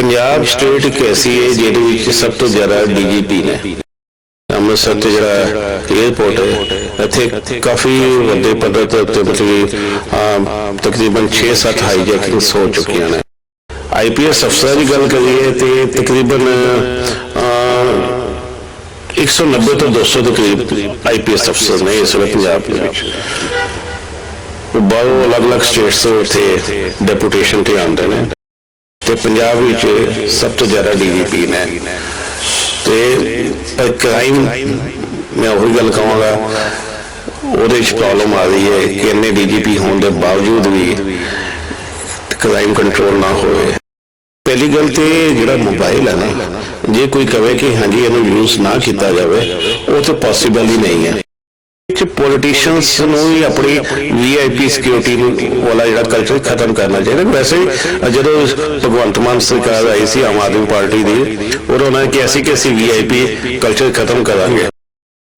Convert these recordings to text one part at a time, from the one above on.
Punjab state ਇੱਕ ਐਸੀ ਹੈ ਜਿਹਦੇ ਵਿੱਚ ਸਭ ਤੋਂ ਜ਼ਿਆਦਾ ਡੀਜੀਪੀ ਨੇ। ਅੰਮ੍ਰਿਤਸਰ ਤੇ ਜਿਹੜਾ 에어ਪੋਰਟ ਹੈ, ਇੱਥੇ ਕਾਫੀ ਵੱਡੇ ਪੱਧਰ ਤੇ ਉੱਤੇ ਮਤਲਬ ਤਕਰੀਬਨ 6-7 ਹਾਈਜੈਕਿੰਗਸ ਹੋ ਚੁੱਕੀਆਂ ਨੇ। ਆਈਪੀਐਸ ਅਫਸਰਾਂ ਦੀ ਗੱਲ ਕਰੀਏ ਤੇ ਤਕਰੀਬਨ 190 ਤੋਂ 200 ਦੇ ਕਰੀਬ ਆਈਪੀਐਸ ਅਫਸਰ ਨੇ ਇਸ ਵੇਲੇ ਪੰਜਾਬ ਦੇ ਵਿੱਚ। ਬਾਹਰੋਂ ਅਲੱਗ-ਅਲੱਗ ਸਟੇਟਸ ਤੋਂ ਇੱਥੇ ਡੈਪੂਟੇਸ਼ਨ ਤੇ ਆਉਂਦੇ ਨੇ। ਤੇ ਪੰਜਾਬ ਵਿੱਚ ਸਭ ਤੋਂ ਜ਼ਿਆਦਾ ਡੀਜੀਪੀ ਨੇ ਤੇ ਕ੍ਰਾਈਮ ਮੈਂ ਉਹੀ ਗੱਲ ਕਹਾਂਗਾ, ਉਹਦੇ ਵਿੱਚ ਪ੍ਰੋਬਲਮ ਆ ਰਹੀ ਹੈ ਕਿ ਇੰਨੇ ਡੀਜੀਪੀ ਹੋਣ ਦੇ ਬਾਵਜੂਦ ਵੀ ਕ੍ਰਾਈਮ ਕੰਟਰੋਲ ਨਾ ਹੋਵੇ। ਪਹਿਲੀ ਗੱਲ ਤੇ ਜਿਹੜਾ ਮੋਬਾਈਲ ਹੈ ਨਾ, ਜੇ ਕੋਈ ਕਵੇ ਕਿ ਹਾਂਜੀ, ਇਹਨੂੰ ਯੂਜ਼ ਨਾ ਕੀਤਾ ਜਾਵੇ, ਉਹ ਤਾਂ ਪੋਸੀਬਲ ਹੀ ਨਹੀਂ ਹੈ। ਵਿੱਚ ਪੋਲੀਟੀਸ਼ੀਅਨਸ ਨੂੰ ਵੀ ਆਪਣੀ ਵੀਆਈਪੀ ਸਿਕਿਉਰਿਟੀ ਨੂੰ ਵਾਲਾ ਜਿਹੜਾ ਕਲਚਰ ਖਤਮ ਕਰਨਾ ਚਾਹੀਦਾ। ਵੈਸੇ ਜਦੋਂ ਭਗਵੰਤ ਮਾਨ ਸਰਕਾਰ ਆਈ ਸੀ ਆਮ ਆਦਮੀ ਪਾਰਟੀ ਦੀ ਉਹਨਾਂ ਨੇ ਕਿਹਾ ਸੀ ਕਿ ਅਸੀਂ ਵੀਆਈਪੀ ਕਲਚਰ ਖਤਮ ਕਰਾਂਗੇ।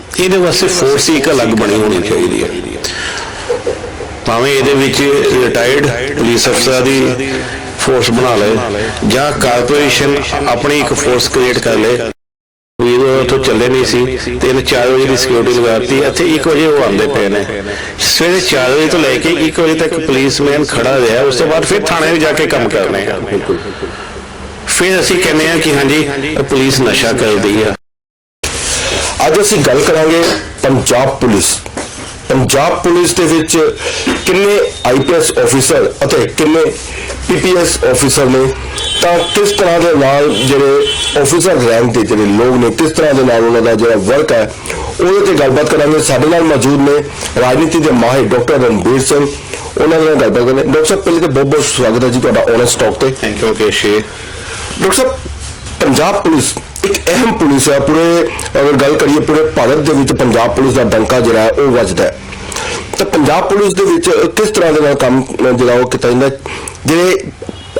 ਇਹਦੇ ਵਾਸਤੇ ਫੋਰਸ ਇੱਕ ਅਲੱਗ ਬਣੀ ਹੋਣੀ ਚਾਹੀਦੀ ਹੈ। ਭਾਵੇਂ ਇਹਦੇ ਵਿੱਚ ਰਿਟਾਇਰਡ ਪੁਲਿਸ ਅਫਸਰਾਂ ਦੀ ਫੋਰਸ ਬਣਾ ਲਏ ਜਾਂ ਕਾਰਪੋਰੇਸ਼ਨ ਆਪਣੀ ਇੱਕ ਫੋਰਸ ਕ੍ਰੀਏਟ ਕਰ ਲੇ ਉਹ ਉੱਥੋਂ ਚੱਲੇ ਨਹੀਂ ਸੀ ਤੇ ਇਹਨੇ 4 ਵਜੇ ਦੀ ਸਿਕਿਉਰਿਟੀ ਲਗਾਤੀ ਇੱਥੇ 1 ਵਜੇ ਉਹ ਆਉਂਦੇ ਪਏ ਨੇ। ਸਵੇਰੇ 4 ਵਜੇ ਤੋਂ ਲੈ ਕੇ 1 ਵਜੇ ਤੱਕ ਪੁਲਿਸਮੈਨ ਖੜਾ ਰਿਹਾ ਉਸ ਤੋਂ ਬਾਅਦ ਫਿਰ ਥਾਣੇ ਵਿੱਚ ਜਾ ਕੇ ਕੰਮ ਕਰਨੇ ਆ। ਫਿਰ ਅਸੀਂ ਕਹਿੰਦੇ ਆ ਕਿ ਹਾਂਜੀ ਪੁਲਿਸ ਨਸ਼ਾ ਕਰਦੀ ਆ। ਅੱਜ ਅਸੀਂ ਗੱਲ ਕਰਾਂਗੇ ਪੰਜਾਬ ਪੁਲਿਸ ਪੰਜਾਬ ਪੁਲਿਸ ਦੇ ਵਿੱਚ ਕਿੰਨੇ ਆਈਪੀਐਸ ਅਫੀਸਰ ਅਤੇ ਕਿੰਨੇ ਪੀਪੀਐਸ ਅਫੀਸਰ ਨੇ ਤਾਂ ਕਿਸ ਤਰ੍ਹਾਂ ਦੇ ਨਾਲ ਜਿਹੜੇ ਅਫੀਸਰ ਰੈਂਕ ਦੇ ਜਿਹੜੇ ਲੋਕ ਨੇ ਕਿਸ ਤਰ੍ਹਾਂ ਦੇ ਨਾਲ ਉਹਨਾਂ ਦਾ ਜਿਹੜਾ ਵਰਕ ਹੈ ਉਹਦੇ ਤੇ ਗੱਲਬਾਤ ਕਰਾਂਗੇ। ਸਾਡੇ ਨਾਲ ਮੌਜੂਦ ਨੇ ਰਾਜਨੀਤੀ ਦੇ ਮਾਹਿਰ ਡਾਕਟਰ ਰਣਬੀਰ ਸਿੰਘ। ਉਹਨਾਂ ਨਾਲ ਗੱਲਬਾਤ ਕਰਾਂਗੇ। ਡਾਕਟਰ ਸਾਹਿਬ ਪਹਿਲੇ ਤਾਂ ਬਹੁਤ ਬਹੁਤ ਸਵਾਗਤ ਹੈ ਜੀ ਤੁਹਾਡਾ ਔਨੈਸਟ ਟਾਕ ਤੇ। Thank you Keshi doctor sahib Punjab police ਇੱਕ ਅਹਿਮ ਪੁਲਿਸ ਹੈ ਪੂਰੇ ਅਗਰ ਗੱਲ ਕਰੀਏ, ਪੂਰੇ ਭਾਰਤ ਦੇ ਵਿੱਚ ਪੰਜਾਬ ਪੁਲਿਸ ਦਾ ਡੰਕਾ ਜਿਹੜਾ ਉਹ ਵੱਜਦਾ ਹੈ। ਤਾਂ ਪੰਜਾਬ ਪੁਲਿਸ ਦੇ ਵਿੱਚ ਕਿਸ ਤਰ੍ਹਾਂ ਦੇ ਨਾਲ ਕੰਮ, ਜਿਹੜਾ ਉਹ ਕੀਤਾ ਜਾਂਦਾ ਹੈ? ਜਿਹੜੇ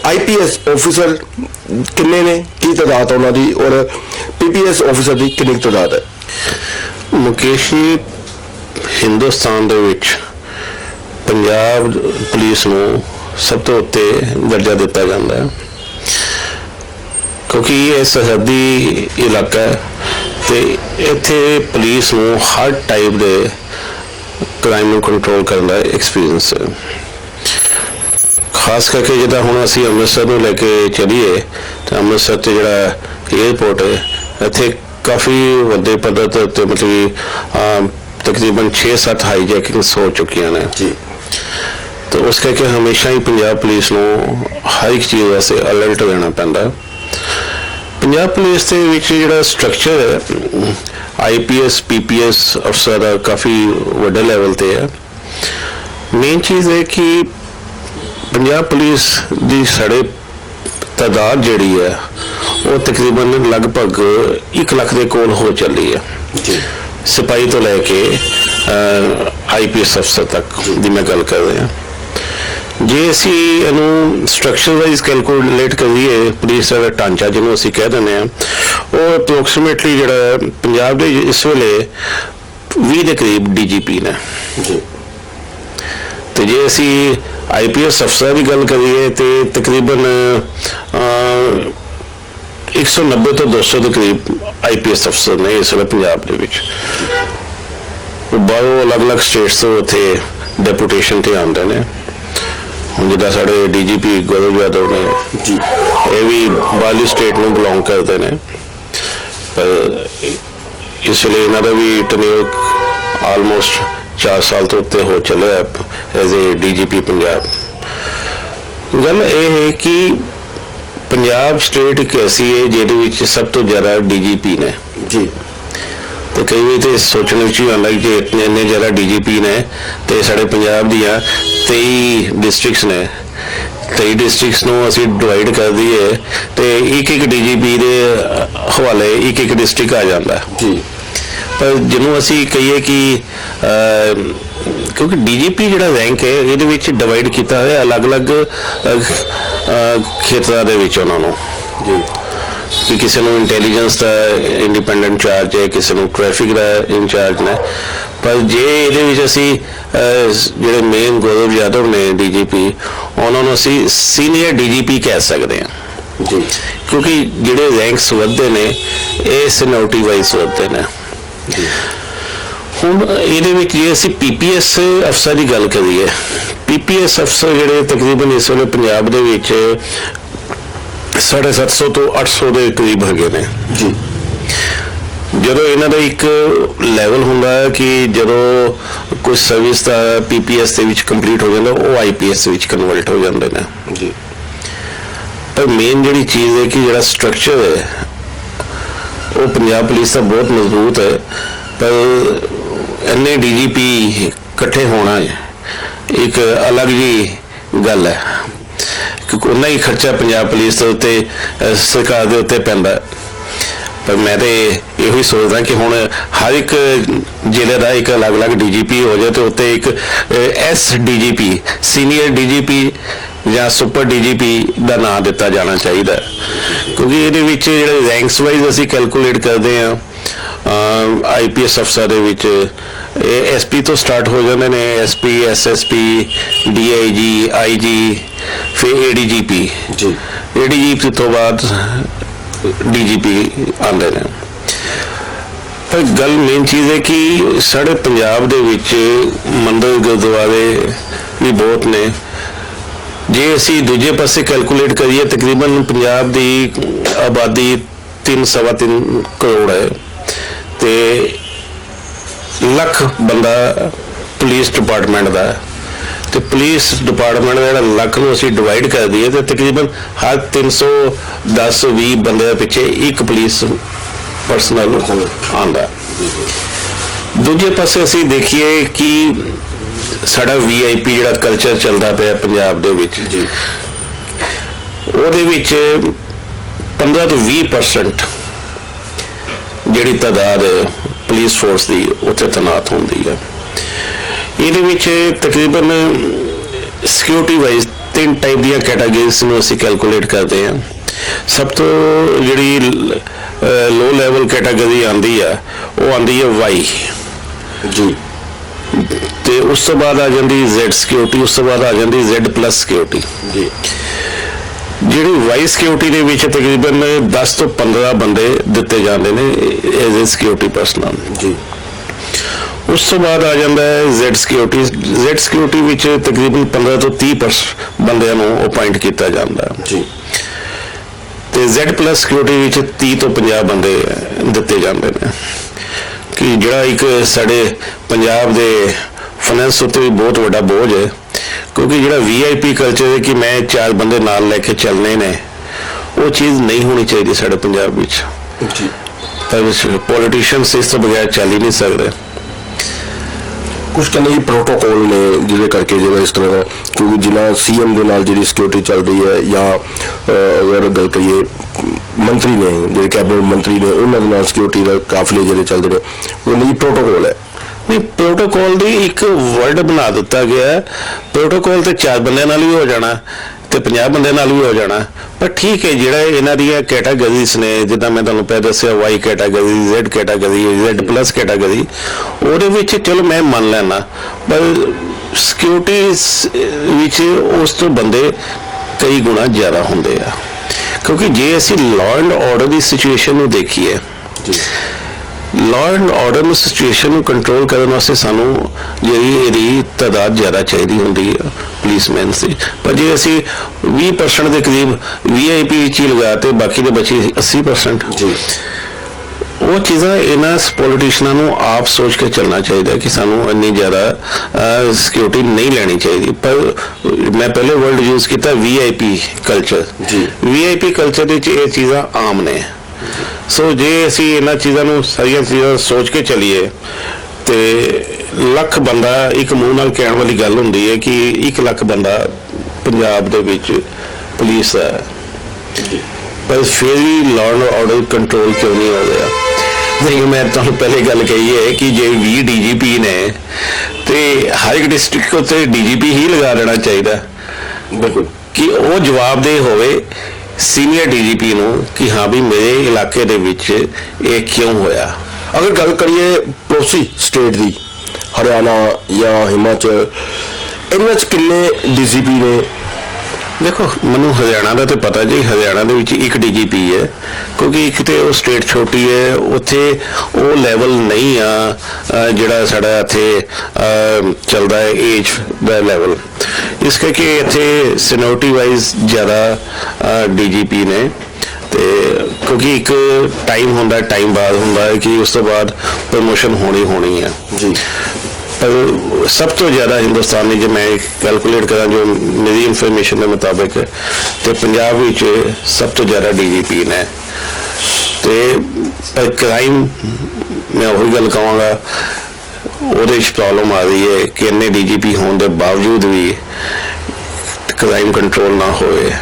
ਆਈਪੀਐਸ ਅਫੀਸਰ ਕਿੰਨੇ ਨੇ? ਕੀ ਤਾਦਾਦ ਉਹਨਾਂ ਦੀ? ਔਰ ਪੀਪੀਐਸ ਅਫੀਸਰ ਦੀ ਕਿੰਨੀ ਕੁ ਤਾਦਾਦ ਹੈ? ਮੁਕੇਸ਼ ਜੀ, ਹਿੰਦੁਸਤਾਨ ਦੇ ਵਿੱਚ ਪੰਜਾਬ ਪੁਲਿਸ ਨੂੰ ਸਭ ਤੋਂ ਉੱਤੇ ਦਰਜਾ ਦਿੱਤਾ ਜਾਂਦਾ ਹੈ। ਕਿਉਂਕਿ ਇਹ ਸਰਹੱਦੀ ਇਲਾਕਾ ਹੈ ਤੇ ਇੱਥੇ ਪੁਲਿਸ ਨੂੰ ਹਰ ਟਾਈਪ ਦੇ ਕ੍ਰਾਈਮ ਨੂੰ ਕੰਟਰੋਲ ਕਰਨ ਦਾ ਐਕਸਪੀਰੀਅੰਸ ਹੈ। ਖਾਸ ਕਰਕੇ ਜਿੱਦਾਂ ਹੁਣ ਅਸੀਂ ਅੰਮ੍ਰਿਤਸਰ ਨੂੰ ਲੈ ਕੇ ਚੱਲੀਏ ਤਾਂ ਅੰਮ੍ਰਿਤਸਰ ਤੇ ਜਿਹੜਾ 에어ਪੋਰਟ ਹੈ ਇੱਥੇ ਕਾਫੀ ਵੱਡੇ ਪੱਧਰ ਤੇ ਉੱਤੇ ਮਤਲਬ ਤਕਰੀਬਨ 6-7 ਹਾਈਜੈਕਿੰਗਸ ਹੋ ਚੁੱਕੀਆਂ ਨੇ। ਜੀ। ਤਾਂ ਉਸ ਕਰਕੇ ਹਮੇਸ਼ਾ ਹੀ ਪੰਜਾਬ ਪੁਲਿਸ ਨੂੰ ਹਰ ਇੱਕ ਚੀਜ਼ ਵਾਸਤੇ ਅਲਰਟ ਰਹਿਣਾ ਪੈਂਦਾ ਹੈ। ਪੰਜਾਬ ਪੁਲਿਸ ਦੇ ਵਿੱਚ ਜਿਹੜਾ ਸਟਰਕਚਰ ਹੈ ਆਈਪੀਐਸ ਪੀਪੀਐਸ ਅਫਸਰ ਦਾ ਕਾਫੀ ਵੱਡੇ ਲੈਵਲ ਤੇ ਹੈ। ਮੇਨ ਚੀਜ਼ ਹੈ ਕਿ ਪੰਜਾਬ ਪੁਲਿਸ ਦੀ ਸਾਡੇ ਤਾਦਾਦ ਜਿਹੜੀ ਹੈ ਉਹ ਤਕਰੀਬਨ ਲਗਭਗ 1 ਲੱਖ ਦੇ ਕੋਲ ਹੋ ਚੱਲੀ ਹੈ। ਜੀ। ਸਿਪਾਹੀ ਤੋਂ ਲੈ ਕੇ ਆਈਪੀਐਸ ਅਫਸਰ ਤੱਕ ਦੀ ਮੈਂ ਗੱਲ ਕਰ ਰਿਹਾ। ਜੇ ਅਸੀਂ ਇਹਨੂੰ ਸਟਰਕਚਰ ਵਾਈਜ਼ ਕੈਲਕੂਲੇਟ ਕਰੀਏ ਪੁਲਿਸ ਦਾ ਢਾਂਚਾ ਜਿਹਨੂੰ ਅਸੀਂ ਕਹਿ ਦਿੰਦੇ ਆ ਉਹ ਅਪਰੋਕਸੀਮੇਟਲੀ ਜਿਹੜਾ ਪੰਜਾਬ ਦੇ ਇਸ ਵੇਲੇ 20 ਦੇ ਕਰੀਬ ਡੀਜੀਪੀ ਨੇ। ਜੀ। ਤੇ ਜੇ ਅਸੀਂ ਆਈਪੀਐਸ ਅਫਸਰ ਦੀ ਗੱਲ ਕਰੀਏ ਤੇ ਤਕਰੀਬਨ ਅਹ, 190 ਤੋਂ 200 ਦੇ ਕਰੀਬ ਆਈਪੀਐਸ ਅਫਸਰ ਨੇ ਇਸ ਵੇਲੇ ਪੰਜਾਬ ਦੇ ਵਿੱਚ। ਉਹ ਬਾਹਰੋਂ ਅਲੱਗ-ਅਲੱਗ ਸਟੇਟਸ ਤੋਂ ਉੱਥੇ ਡੈਪੂਟੇਸ਼ਨ ਤੇ ਆਉਂਦੇ ਨੇ। ਜਿੱਦਾਂ ਸਾਡੇ ਡੀਜੀਪੀ ਗੌਰਵ ਯਾਦਵ ਨੇ ਜੀ। ਇਹ ਵੀ ਬਾਲੀ ਸਟੇਟ ਨੂੰ ਬਿਲੋਂਗ ਕਰਦੇ ਨੇ। ਪਰ ਇਸ ਲਈ ਇਹਨਾਂ ਦਾ ਵੀ ਟਨਿਓਰ ਆਲਮੋਸਟ 4 ਸਾਲ ਤੋਂ ਉੱਤੇ ਹੋ ਚੱਲਿਆ ਐਜ਼ ਏ ਡੀਜੀਪੀ ਪੰਜਾਬ। ਗੱਲ ਇਹ ਹੈ ਕਿ ਪੰਜਾਬ ਸਟੇਟ ਇੱਕ ਐਸੀ ਹੈ ਜਿਹਦੇ ਵਿੱਚ ਸਭ ਤੋਂ ਜ਼ਿਆਦਾ ਡੀਜੀਪੀ ਨੇ। ਜੀ। ਤੇ ਕਈ ਵਾਰ ਤੇ ਸੋਚਣ ਵਿੱਚ ਹੀ ਆਉਂਦਾ ਕਿ ਇਤਨੇ ਇੰਨੇ ਜ਼ਿਆਦਾ ਡੀਜੀਪੀ ਨੇ ਤੇ ਸਾਡੇ ਪੰਜਾਬ ਦੀਆਂ 23 ਡਿਸਟ੍ਰਿਕਟਸ ਨੇ। 23 ਡਿਸਟ੍ਰਿਕਟਸ ਨੂੰ ਅਸੀਂ ਡਿਵਾਈਡ ਕਰ ਦਈਏ ਤੇ ਇੱਕ ਇੱਕ ਡੀਜੀਪੀ ਦੇ ਹਵਾਲੇ ਇੱਕ ਇੱਕ ਡਿਸਟ੍ਰਿਕਟ ਆ ਜਾਂਦਾ। ਜੀ। ਪਰ ਜਿਹਨੂੰ ਅਸੀਂ ਕਹੀਏ ਕਿ ਕਿਉਂਕਿ ਡੀਜੀਪੀ ਜਿਹੜਾ ਰੈਂਕ ਹੈ ਇਹਦੇ ਵਿੱਚ ਡਿਵਾਈਡ ਕੀਤਾ ਹੋਇਆ ਅਲੱਗ-ਅਲੱਗ ਖੇਤਰਾਂ ਦੇ ਵਿੱਚ ਉਹਨਾਂ ਨੂੰ। ਜੀ। ਕਿ ਕਿਸੇ ਨੂੰ ਇੰਟੈਲੀਜੈਂਸ ਦਾ ਇੰਡੀਪੈਂਡੈਂਟ ਚਾਰਜ ਹੈ ਕਿਸੇ ਨੂੰ ਟ੍ਰੈਫਿਕ ਦਾ ਇੰਚਾਰਜ ਨੇ। ਪਰ ਜੇ ਇਹਦੇ ਵਿੱਚ ਅਸੀਂ ਜਿਹੜੇ ਮੇਨ ਗੌਰਵ ਯਾਦਵ ਨੇ ਡੀਜੀਪੀ ਉਹਨਾਂ ਨੂੰ ਅਸੀਂ ਸੀਨੀਅਰ ਡੀਜੀਪੀ ਕਹਿ ਸਕਦੇ ਹਾਂ। ਜੀ। ਕਿਉਂਕਿ ਜਿਹੜੇ ਰੈਂਕਸ ਵੱਧਦੇ ਨੇ ਇਹ ਸੀਨੀਅਰਟੀ ਵਾਈਜ਼ ਵੱਧਦੇ ਨੇ। ਹੁਣ ਇਹਦੇ ਵਿੱਚ ਜੇ ਅਸੀਂ ਪੀਪੀਐਸ ਅਫਸਰ ਦੀ ਗੱਲ ਕਰੀਏ ਪੀਪੀਐਸ ਅਫਸਰ ਜਿਹੜੇ ਤਕਰੀਬਨ ਇਸ ਵੇਲੇ ਪੰਜਾਬ ਦੇ ਵਿੱਚ 750 ਤੋਂ 800 ਦੇ ਕਰੀਬ ਹੈਗੇ ਨੇ। ਜੀ। ਜਦੋਂ ਇਹਨਾਂ ਦਾ ਇੱਕ ਲੈਵਲ ਹੁੰਦਾ ਹੈ ਕਿ ਜਦੋਂ ਕੋਈ ਸਰਵਿਸ ਦਾ ਪੀਪੀਐਸ ਦੇ ਵਿੱਚ ਕੰਪਲੀਟ ਹੋ ਜਾਂਦਾ ਉਹ ਆਈਪੀਐਸ ਵਿੱਚ ਕਨਵਰਟ ਹੋ ਜਾਂਦੇ ਨੇ। ਜੀ। ਪਰ ਮੇਨ ਜਿਹੜੀ ਚੀਜ਼ ਹੈ ਕਿ ਜਿਹੜਾ ਸਟਰਕਚਰ ਹੈ ਉਹ ਪੰਜਾਬ ਪੁਲਿਸ ਦਾ ਬਹੁਤ ਮਜ਼ਬੂਤ ਹੈ ਪਰ ਐਨੇ ਡੀਜੀਪੀ ਇਕੱਠੇ ਹੋਣਾ ਹੈ ਇੱਕ ਅਲੱਗ ਜੀ ਗੱਲ ਹੈ। ਕਿਉਂਕਿ ਉਹਨਾਂ ਹੀ ਖਰਚਾ ਪੰਜਾਬ ਪੁਲਿਸ ਦੇ ਉੱਤੇ ਸਰਕਾਰ ਦੇ ਉੱਤੇ ਪੈਂਦਾ ਹੈ। ਪਰ ਮੈਂ ਤੇ ਇਹੋ ਹੀ ਸੋਚਦਾ ਕਿ ਹੁਣ ਹਰ ਇੱਕ ਜ਼ਿਲ੍ਹੇ ਦਾ ਇੱਕ ਅਲੱਗ-ਅਲੱਗ ਡੀਜੀਪੀ ਹੋ ਜਾਏ ਤੇ ਉੱਤੇ ਇੱਕ ਐਸ ਡੀਜੀਪੀ ਸੀਨੀਅਰ ਡੀਜੀਪੀ ਜਾਂ ਸੁਪਰ ਡੀਜੀਪੀ ਦਾ ਨਾਮ ਦਿੱਤਾ ਜਾਣਾ ਚਾਹੀਦਾ। ਕਿਉਂਕਿ ਇਹਦੇ ਵਿੱਚ ਜਿਹੜੇ ਰੈਂਕਸ ਵਾਈਜ਼ ਅਸੀਂ ਕੈਲਕੂਲੇਟ ਕਰਦੇ ਆ ਆਈਪੀਐਸ ਅਫਸਰ ਦੇ ਵਿੱਚ ਇਹ ਐਸਪੀ ਤੋਂ ਸਟਾਰਟ ਹੋ ਜਾਂਦੇ ਨੇ ਐਸਪੀ ਐਸਐਸਪੀ ਡੀਆਈਜੀ ਆਈਜੀ ਫਿਰ ਏਡੀਜੀਪੀ ਜੀ ਏਡੀਜੀਪੀ ਤੋਂ ਬਾਅਦ ਡੀਜੀਪੀ ਆਉਂਦੇ ਨੇ। ਪਰ ਗੱਲ ਮੇਨ ਚੀਜ਼ ਹੈ ਕਿ ਸਾਡੇ ਪੰਜਾਬ ਦੇ ਵਿੱਚ ਮੰਦਰ ਗੁਰਦੁਆਰੇ ਵੀ ਬਹੁਤ ਨੇ। ਜੇ ਅਸੀਂ ਦੂਜੇ ਪਾਸੇ ਕੈਲਕੂਲੇਟ ਕਰੀਏ, ਤਕਰੀਬਨ ਪੰਜਾਬ ਦੀ ਆਬਾਦੀ 3.5 ਕਰੋੜ ਹੈ ਤੇ ਲੱਖ ਬੰਦਾ ਪੁਲਿਸ ਡਿਪਾਰਟਮੈਂਟ ਦਾ ਤੇ ਪੁਲਿਸ ਡਿਪਾਰਟਮੈਂਟ ਦਾ ਜਿਹੜਾ ਲੱਖ ਨੂੰ ਅਸੀਂ ਡਿਵਾਈਡ ਕਰ ਦਈਏ ਤੇ ਤਕਰੀਬਨ ਹਰ 310 20 ਬੰਦੇ ਦੇ ਪਿੱਛੇ ਇੱਕ ਪੁਲਿਸ ਪਰਸਨਲ ਆਉਂਦਾ। ਦੂਜੇ ਪਾਸੇ ਅਸੀਂ ਦੇਖੀਏ ਕਿ ਸਾਡਾ ਵੀਆਈਪੀ ਜਿਹੜਾ ਕਲਚਰ ਚੱਲਦਾ ਪਿਆ ਪੰਜਾਬ ਦੇ ਵਿੱਚ। ਜੀ। ਉਹਦੇ ਵਿੱਚ 15 ਤੋਂ 20% ਜਿਹੜੀ ਤਾਦਾਦ ਪੁਲਿਸ ਫੋਰਸ ਦੀ ਉੱਥੇ ਤੈਨਾਤ ਹੁੰਦੀ ਹੈ। ਇਹਦੇ ਵਿੱਚ ਤਕਰੀਬਨ ਸਿਕਿਉਰਿਟੀ ਵਾਈਜ਼ ਤਿੰਨ ਟਾਈਪ ਦੀਆਂ ਕੈਟਾਗਰੀਜ਼ ਨੂੰ ਅਸੀਂ ਕੈਲਕੂਲੇਟ ਕਰਦੇ ਹਾਂ। ਸਭ ਤੋਂ ਜਿਹੜੀ ਲੋ ਲੈਵਲ ਕੈਟਾਗਰੀ ਆਂਦੀ ਆ ਉਹ ਆਂਦੀ ਹੈ ਵਾਈ ਜੀ। ਤੇ ਉਸ ਤੋਂ ਬਾਅਦ ਆ ਜਾਂਦੀ Z ਸਿਕਿਉਰਿਟੀ ਉਸ ਤੋਂ ਬਾਅਦ ਆ ਜਾਂਦੀ Z ਪਲੱਸ ਸਿਕਿਉਰਿਟੀ ਜੀ। ਜਿਹੜੀ ਵਾਈਸ ਸਿਕਿਉਰਿਟੀ ਦੇ ਵਿੱਚ ਤਕਰੀਬਨ 10 ਤੋਂ 15 ਬੰਦੇ ਦਿੱਤੇ ਜਾਂਦੇ ਨੇ ਐਜ਼ ਅ ਸਿਕਿਉਰਿਟੀ ਪਰਸਨਲ ਜੀ। ਉਸ ਤੋਂ ਬਾਅਦ ਆ ਜਾਂਦਾ ਹੈ Z ਸਿਕਿਉਰਿਟੀ Z ਸਿਕਿਉਰਿਟੀ ਵਿੱਚ ਤਕਰੀਬਨ 15 ਤੋਂ 30 ਪਰਸ ਬੰਦਿਆਂ ਨੂੰ ਅਪਾਇੰਟ ਕੀਤਾ ਜਾਂਦਾ ਹੈ। ਜੀ। ਤੇ Z ਪਲੱਸ ਸਿਕਿਉਰਿਟੀ ਵਿੱਚ 30 ਤੋਂ 50 ਬੰਦੇ ਦਿੱਤੇ ਜਾਂਦੇ ਨੇ। ਕਿ ਜਿਹੜਾ ਇੱਕ ਸਾਡੇ ਪੰਜਾਬ ਦੇ ਫਾਈਨੈਂਸ ਉੱਤੇ ਵੀ ਬਹੁਤ ਵੱਡਾ ਬੋਝ ਹੈ। ਕਿਉਂਕਿ ਜਿਹੜਾ ਵੀਆਈਪੀ ਕਲਚਰ ਹੈ ਕਿ ਮੈਂ ਚਾਰ ਬੰਦੇ ਨਾਲ ਲੈ ਕੇ ਚੱਲਣੇ ਨੇ ਉਹ ਚੀਜ਼ ਨਹੀਂ ਹੋਣੀ ਚਾਹੀਦੀ ਸਾਡੇ ਪੰਜਾਬ ਵਿੱਚ। ਜੀ। ਪਰ ਪੋਲੀਟੀਸ਼ੀਅਨਸ ਇਸ ਤੋਂ ਬਗੈਰ ਚੱਲ ਹੀ ਨਹੀਂ ਸਕਦੇ। ਕੁਝ ਕਹਿੰਦੇ ਜੀ ਪ੍ਰੋਟੋਕੋਲ ਨੇ ਜਿਹਦੇ ਕਰਕੇ ਜਿਹੜਾ ਇਸ ਤਰ੍ਹਾਂ ਦਾ, ਕਿਉਂਕਿ ਜਿਨ੍ਹਾਂ ਸੀਐਮ ਦੇ ਨਾਲ ਜਿਹੜੀ ਸਿਕਿਉਰਿਟੀ ਚੱਲ ਰਹੀ ਹੈ ਜਾਂ ਅਗਰ ਗੱਲ ਕਰੀਏ, ਮੰਤਰੀ ਨੇ, ਜਿਹੜੇ ਕੈਬਨਿਟ ਮੰਤਰੀ ਨੇ, ਉਹਨਾਂ ਦੇ ਨਾਲ ਸਿਕਿਉਰਿਟੀ ਦਾ ਕਾਫਲੇ ਜਿਹੜੇ ਚੱਲਦੇ ਨੇ ਉਹਨਾਂ ਦੀ ਪ੍ਰੋਟੋਕੋਲ ਹੈ। ਨਹੀਂ ਪ੍ਰੋਟੋਕਾਲ ਦੀ ਇੱਕ ਵਰਡ ਬਣਾ ਦਿੱਤਾ ਗਿਆ ਪ੍ਰੋਟੋਕੋਲ ਤੇ ਚਾਰ ਬੰਦਿਆਂ ਨਾਲ ਹੀ ਹੋ ਜਾਣਾ। ਤੇ 50 ਬੰਦਿਆਂ ਨਾਲ ਵੀ ਹੋ ਜਾਣਾ। ਪਰ ਠੀਕ ਹੈ ਜਿਹੜਾ ਇਹਨਾਂ ਦੀਆਂ ਕੈਟਾਗਰੀਜ਼ ਨੇ ਜਿੱਦਾਂ ਮੈਂ ਤੁਹਾਨੂੰ ਪਹਿਲਾਂ ਦੱਸਿਆ Y category Z category Z plus category ਉਹਦੇ ਵਿੱਚ ਚਲੋ ਮੈਂ ਮੰਨ ਲੈਣਾ ਪਰ ਸਿਕਿਉਰਿਟੀ ਵਿੱਚ ਉਸ ਤੋਂ ਬੰਦੇ ਕਈ ਗੁਣਾ ਜ਼ਿਆਦਾ ਹੁੰਦੇ ਆ। ਕਿਉਂਕਿ ਜੇ ਅਸੀਂ ਲਾਅ ਐਂਡ ਆਰਡਰ ਦੀ ਸਿਚੁਏਸ਼ਨ ਨੂੰ ਦੇਖੀਏ ਜੀ। ਲਾਅ ਐਂਡ ਆਰਡਰ ਨੂੰ ਸਿਚੁਏਸ਼ਨ ਨੂੰ ਕੰਟਰੋਲ ਕਰਨ ਵਾਸਤੇ ਸਾਨੂੰ ਜਿਹੜੀ ਇਹਦੀ ਤਾਦਾਦ ਜ਼ਿਆਦਾ ਚਾਹੀਦੀ ਹੁੰਦੀ ਹੈ ਪੁਲਿਸਮੈਨ ਦੀ ਪਰ ਜੇ ਅਸੀਂ 20% ਦੇ ਕਰੀਬ ਵੀਆਈਪੀ ਵਿੱਚ ਹੀ ਲਗਾਤੇ ਬਾਕੀ ਦੇ ਬਚੇ 80% ਜੀ। ਉਹ ਚੀਜ਼ਾਂ ਇਹਨਾਂ ਪੋਲੀਟੀਸ਼ੀਅਨਾਂ ਨੂੰ ਆਪ ਸੋਚ ਕੇ ਚੱਲਣਾ ਚਾਹੀਦਾ ਕਿ ਸਾਨੂੰ ਇੰਨੀ ਜ਼ਿਆਦਾ ਸਿਕਿਉਰਿਟੀ ਨਹੀਂ ਲੈਣੀ ਚਾਹੀਦੀ। ਪਰ ਮੈਂ ਪਹਿਲੇ ਵਰਡ ਯੂਜ਼ ਕੀਤਾ ਵੀਆਈਪੀ ਕਲਚਰ ਜੀ। ਵੀਆਈਪੀ ਕਲਚਰ ਵਿੱਚ ਇਹ ਚੀਜ਼ਾਂ ਆਮ ਨੇ। ਸੋ ਜੇ ਅਸੀਂ ਇਹਨਾਂ ਚੀਜ਼ਾਂ ਨੂੰ ਸਾਰੀਆਂ ਚੀਜ਼ਾਂ ਸੋਚ ਕੇ ਚੱਲੀਏ ਤੇ ਲੱਖ ਬੰਦਾ ਇੱਕ ਮੂੰਹ ਨਾਲ ਕਹਿਣ ਵਾਲੀ ਗੱਲ ਹੁੰਦੀ ਹੈ ਕਿ 1 ਲੱਖ ਬੰਦਾ ਪੰਜਾਬ ਦੇ ਵਿੱਚ ਪੁਲਿਸ ਹੈ। ਪਰ ਫਿਰ ਵੀ ਲਾਅ ਐਂਡ ਆਰਡਰ ਕੰਟਰੋਲ ਕਿਉਂ ਨਹੀਂ ਹੋ ਰਿਹਾ? ਨਹੀਂ ਮੈਂ ਤੁਹਾਨੂੰ ਪਹਿਲੇ ਗੱਲ ਕਹੀ ਹੈ ਕਿ ਜੇ 20 ਡੀਜੀਪੀ ਨੇ ਤੇ ਹਰ ਇੱਕ ਡਿਸਟ੍ਰਿਕਟ ਉੱਤੇ ਡੀਜੀਪੀ ਹੀ ਲਗਾ ਦੇਣਾ ਚਾਹੀਦਾ। ਬਿਲਕੁਲ। ਕਿ ਉਹ ਜਵਾਬਦੇਹ ਹੋਵੇ ਸੀਨੀਅਰ ਡੀਜੀਪੀ ਨੂੰ ਕਿ ਹਾਂ ਵੀ ਮੇਰੇ ਇਲਾਕੇ ਦੇ ਵਿੱਚ ਇਹ ਕਿਉਂ ਹੋਇਆ? ਅਗਰ ਗੱਲ ਕਰੀਏ ਪੜੋਸੀ ਸਟੇਟ ਦੀ, ਹਰਿਆਣਾ ਜਾਂ ਹਿਮਾਚਲ ਇਹਨਾਂ 'ਚ ਕਿੰਨੇ ਡੀਸੀਪੀ ਨੇ? ਦੇਖੋ, ਮੈਨੂੰ ਹਰਿਆਣਾ ਦਾ ਤੇ ਪਤਾ ਜੀ, ਹਰਿਆਣਾ ਦੇ ਵਿੱਚ ਇੱਕ ਡੀਜੀਪੀ ਹੈ, ਕਿਉਂਕਿ ਇੱਕ ਤੇ ਉਹ ਸਟੇਟ ਛੋਟੀ ਹੈ, ਉੱਥੇ ਉਹ ਲੈਵਲ ਨਹੀਂ ਆ ਜਿਹੜਾ ਸਾਡਾ ਇੱਥੇ ਚੱਲਦਾ ਹੈ ਏਜ ਦਾ ਲੈਵਲ ਇਸ ਕਰਕੇ ਇੱਥੇ ਸਿਨੋਰਟੀ ਵਾਈਜ਼ ਜ਼ਿਆਦਾ ਡੀਜੀਪੀ ਨੇ। ਤੇ ਕਿਉਂਕਿ ਇੱਕ ਟਾਈਮ ਹੁੰਦਾ ਟਾਈਮ ਬਾਅਦ ਹੁੰਦਾ ਹੈ ਕਿ ਉਸ ਤੋਂ ਬਾਅਦ ਪ੍ਰਮੋਸ਼ਨ ਹੋਣੀ ਹੋਣੀ ਹੈ। ਜੀ। ਪਰ ਸਭ ਤੋਂ ਜ਼ਿਆਦਾ ਹਿੰਦੁਸਤਾਨ ਨੇ ਜੇ ਮੈਂ ਕੈਲਕੂਲੇਟ ਕਰਾਂ ਜੋ ਮੇਰੀ ਇਨਫੋਰਮੇਸ਼ਨ ਦੇ ਮੁਤਾਬਕ ਤੇ ਪੰਜਾਬ ਵਿੱਚ ਸਭ ਤੋਂ ਜ਼ਿਆਦਾ ਡੀਜੀਪੀ ਨੇ। ਤੇ ਕ੍ਰਾਈਮ ਮੈਂ ਉਹੀ ਗੱਲ ਕਹਾਂਗਾ ਉਹਦੇ ਵਿੱਚ ਪ੍ਰੋਬਲਮ ਆ ਰਹੀ ਹੈ ਕਿ ਇੰਨੇ ਡੀਜੀਪੀ ਹੋਣ ਦੇ ਬਾਵਜੂਦ ਵੀ ਕ੍ਰਾਈਮ ਕੰਟਰੋਲ ਨਾ ਹੋਵੇ।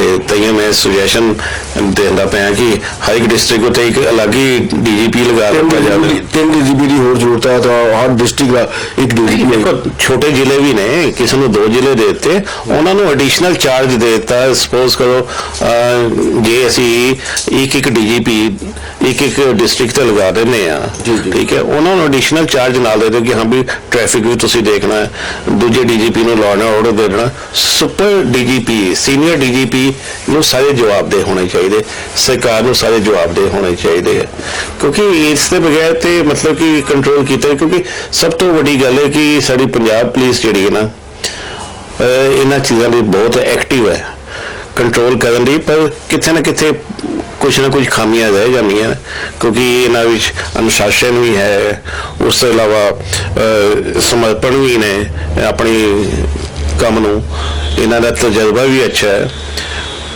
ਤੇ ਤਈਆਂ ਮੈਂ ਸੁਜੈਸ਼ਨ ਦਿੰਦਾ ਪਿਆ ਕਿ ਹਰ ਇੱਕ ਡਿਸਟ੍ਰਿਕਟ ਉੱਤੇ ਇੱਕ ਅਲੱਗ ਹੀ ਡੀਜੀਪੀ ਲਗਾ ਦਿੱਤਾ ਜਾਵੇ। ਤਿੰਨ ਡੀਜੀਪੀ ਦੀ ਹੋਰ ਜ਼ਰੂਰਤ ਹੈ ਤਾਂ ਹਰ ਡਿਸਟ੍ਰਿਕਟ ਦਾ ਇੱਕ ਦੇਖੋ ਛੋਟੇ ਜ਼ਿਲ੍ਹੇ ਵੀ ਨੇ ਕਿਸੇ ਨੂੰ ਦੋ ਜ਼ਿਲ੍ਹੇ ਦੇ ਦਿੱਤੇ ਉਹਨਾਂ ਨੂੰ ਐਡੀਸ਼ਨਲ ਚਾਰਜ ਦੇ ਦਿੱਤਾ ਸਪੋਜ਼ ਕਰੋ ਜੇ ਅਸੀਂ ਇੱਕ ਇੱਕ ਡੀਜੀਪੀ ਇੱਕ ਇੱਕ ਡਿਸਟ੍ਰਿਕਟ ਤੇ ਲਗਾ ਦਿੰਦੇ ਆ। ਠੀਕ ਹੈ ਉਹਨਾਂ ਨੂੰ ਐਡੀਸ਼ਨਲ ਚਾਰਜ ਨਾਲ ਦੇ ਦਿਓ ਕਿ ਹਾਂ ਵੀ ਟ੍ਰੈਫਿਕ ਵੀ ਤੁਸੀਂ ਦੇਖਣਾ ਹੈ ਦੂਜੇ ਡੀਜੀਪੀ ਨੂੰ ਐਂਡ ਆਰਡਰ ਦੇ ਦੇਣਾ ਸੁਪਰ ਡੀਜੀਪੀ ਸੀਨੀਅਰ ਡੀਜੀਪੀ ਨੂੰ ਸਾਰੇ ਜਵਾਬਦੇ ਹੋਣੇ ਚਾਹੀਦੇ ਸਰਕਾਰ ਨੂੰ ਸਾਰੇ ਜਵਾਬਦੇ ਹੋਣੇ ਚਾਹੀਦੇ ਕਿਉਂਕਿ ਇਸ ਦੇ ਬਗੈਰ ਤੇ ਮਤਲਬ ਕਿ ਕੰਟਰੋਲ ਕੀਤਾ ਕਿਉਂਕਿ ਸਭ ਤੋਂ ਵੱਡੀ ਗੱਲ ਹੈ ਕਿ ਸਾਡੀ ਪੰਜਾਬ ਪੁਲਿਸ ਜਿਹੜੀ ਹੈ ਨਾ ਇਹਨਾਂ ਚੀਜ਼ਾਂ ਲਈ ਬਹੁਤ ਐਕਟਿਵ ਹੈ ਕੰਟਰੋਲ ਕਰਨ ਲਈ ਪਰ ਕਿਤੇ ਨਾ ਕਿਤੇ ਕੁਝ ਨਾ ਕੁਝ ਖਾਮੀਆਂ ਰਹਿ ਜਾਂਦੀਆਂ ਕਿਉਂਕਿ ਇਹਨਾਂ ਵਿੱਚ ਅਨੁਸ਼ਾਸਨ ਵੀ ਹੈ, ਉਸ ਤੋਂ ਇਲਾਵਾ ਸਮਰਪਣ ਵੀ ਨੇ, ਆਪਣੀ ਕੰਮ ਨੂੰ, ਇਹਨਾਂ ਦਾ ਤਜਰਬਾ ਵੀ ਅੱਛਾ ਹੈ।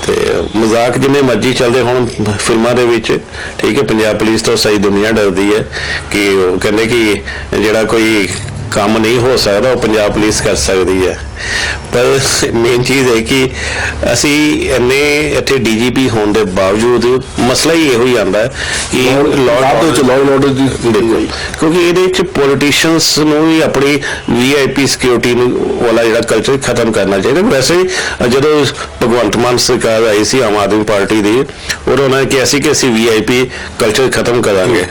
ਤੇ ਮਜ਼ਾਕ ਜਿੰਨੇ ਮਰਜ਼ੀ ਚੱਲਦੇ ਹੁਣ ਫਿਲਮਾਂ ਦੇ ਵਿੱਚ, ਠੀਕ ਹੈ, ਪੰਜਾਬ ਪੁਲਿਸ ਤੋਂ ਸਹੀ ਦੁਨੀਆ ਡਰਦੀ ਹੈ ਕਿ ਉਹ ਕਹਿੰਦੇ ਕਿ ਜਿਹੜਾ ਕੋਈ ਕੰਮ ਨਹੀਂ ਹੋ ਸਕਦਾ ਉਹ ਪੰਜਾਬ ਪੁਲਿਸ ਕਰ ਸਕਦੀ ਹੈ। ਪਰ ਮੇਨ ਚੀਜ਼ ਹੈ ਕਿ ਅਸੀਂ ਇੰਨੇ ਇੱਥੇ ਡੀਜੀਪੀ ਹੋਣ ਦੇ ਬਾਵਜੂਦ ਮਸਲਾ ਹੀ ਇਹੋ ਹੀ ਆਂਦਾ ਕਿ ਦੇ ਵਿੱਚ ਲਾਅ ਆਰਡਰ ਦੀ ਕਿਉਂਕਿ ਇਹਦੇ ਵਿੱਚ ਪੋਲੀਟੀਸ਼ੀਅਨਸ ਨੂੰ ਵੀ ਆਪਣੀ ਵੀਆਈਪੀ ਸਿਕਿਉਰਿਟੀ ਨੂੰ ਵਾਲਾ ਜਿਹੜਾ ਕਲਚਰ ਖਤਮ ਕਰਨਾ ਚਾਹੀਦਾ। ਵੈਸੇ ਜਦੋਂ ਭਗਵੰਤ ਮਾਨ ਸਰਕਾਰ ਆਈ ਸੀ ਆਮ ਆਦਮੀ ਪਾਰਟੀ ਦੀ ਉਹਨਾਂ ਨੇ ਕਿਹਾ ਸੀ ਕਿ ਅਸੀਂ ਵੀਆਈਪੀ ਕਲਚਰ ਖਤਮ ਕਰਾਂਗੇ।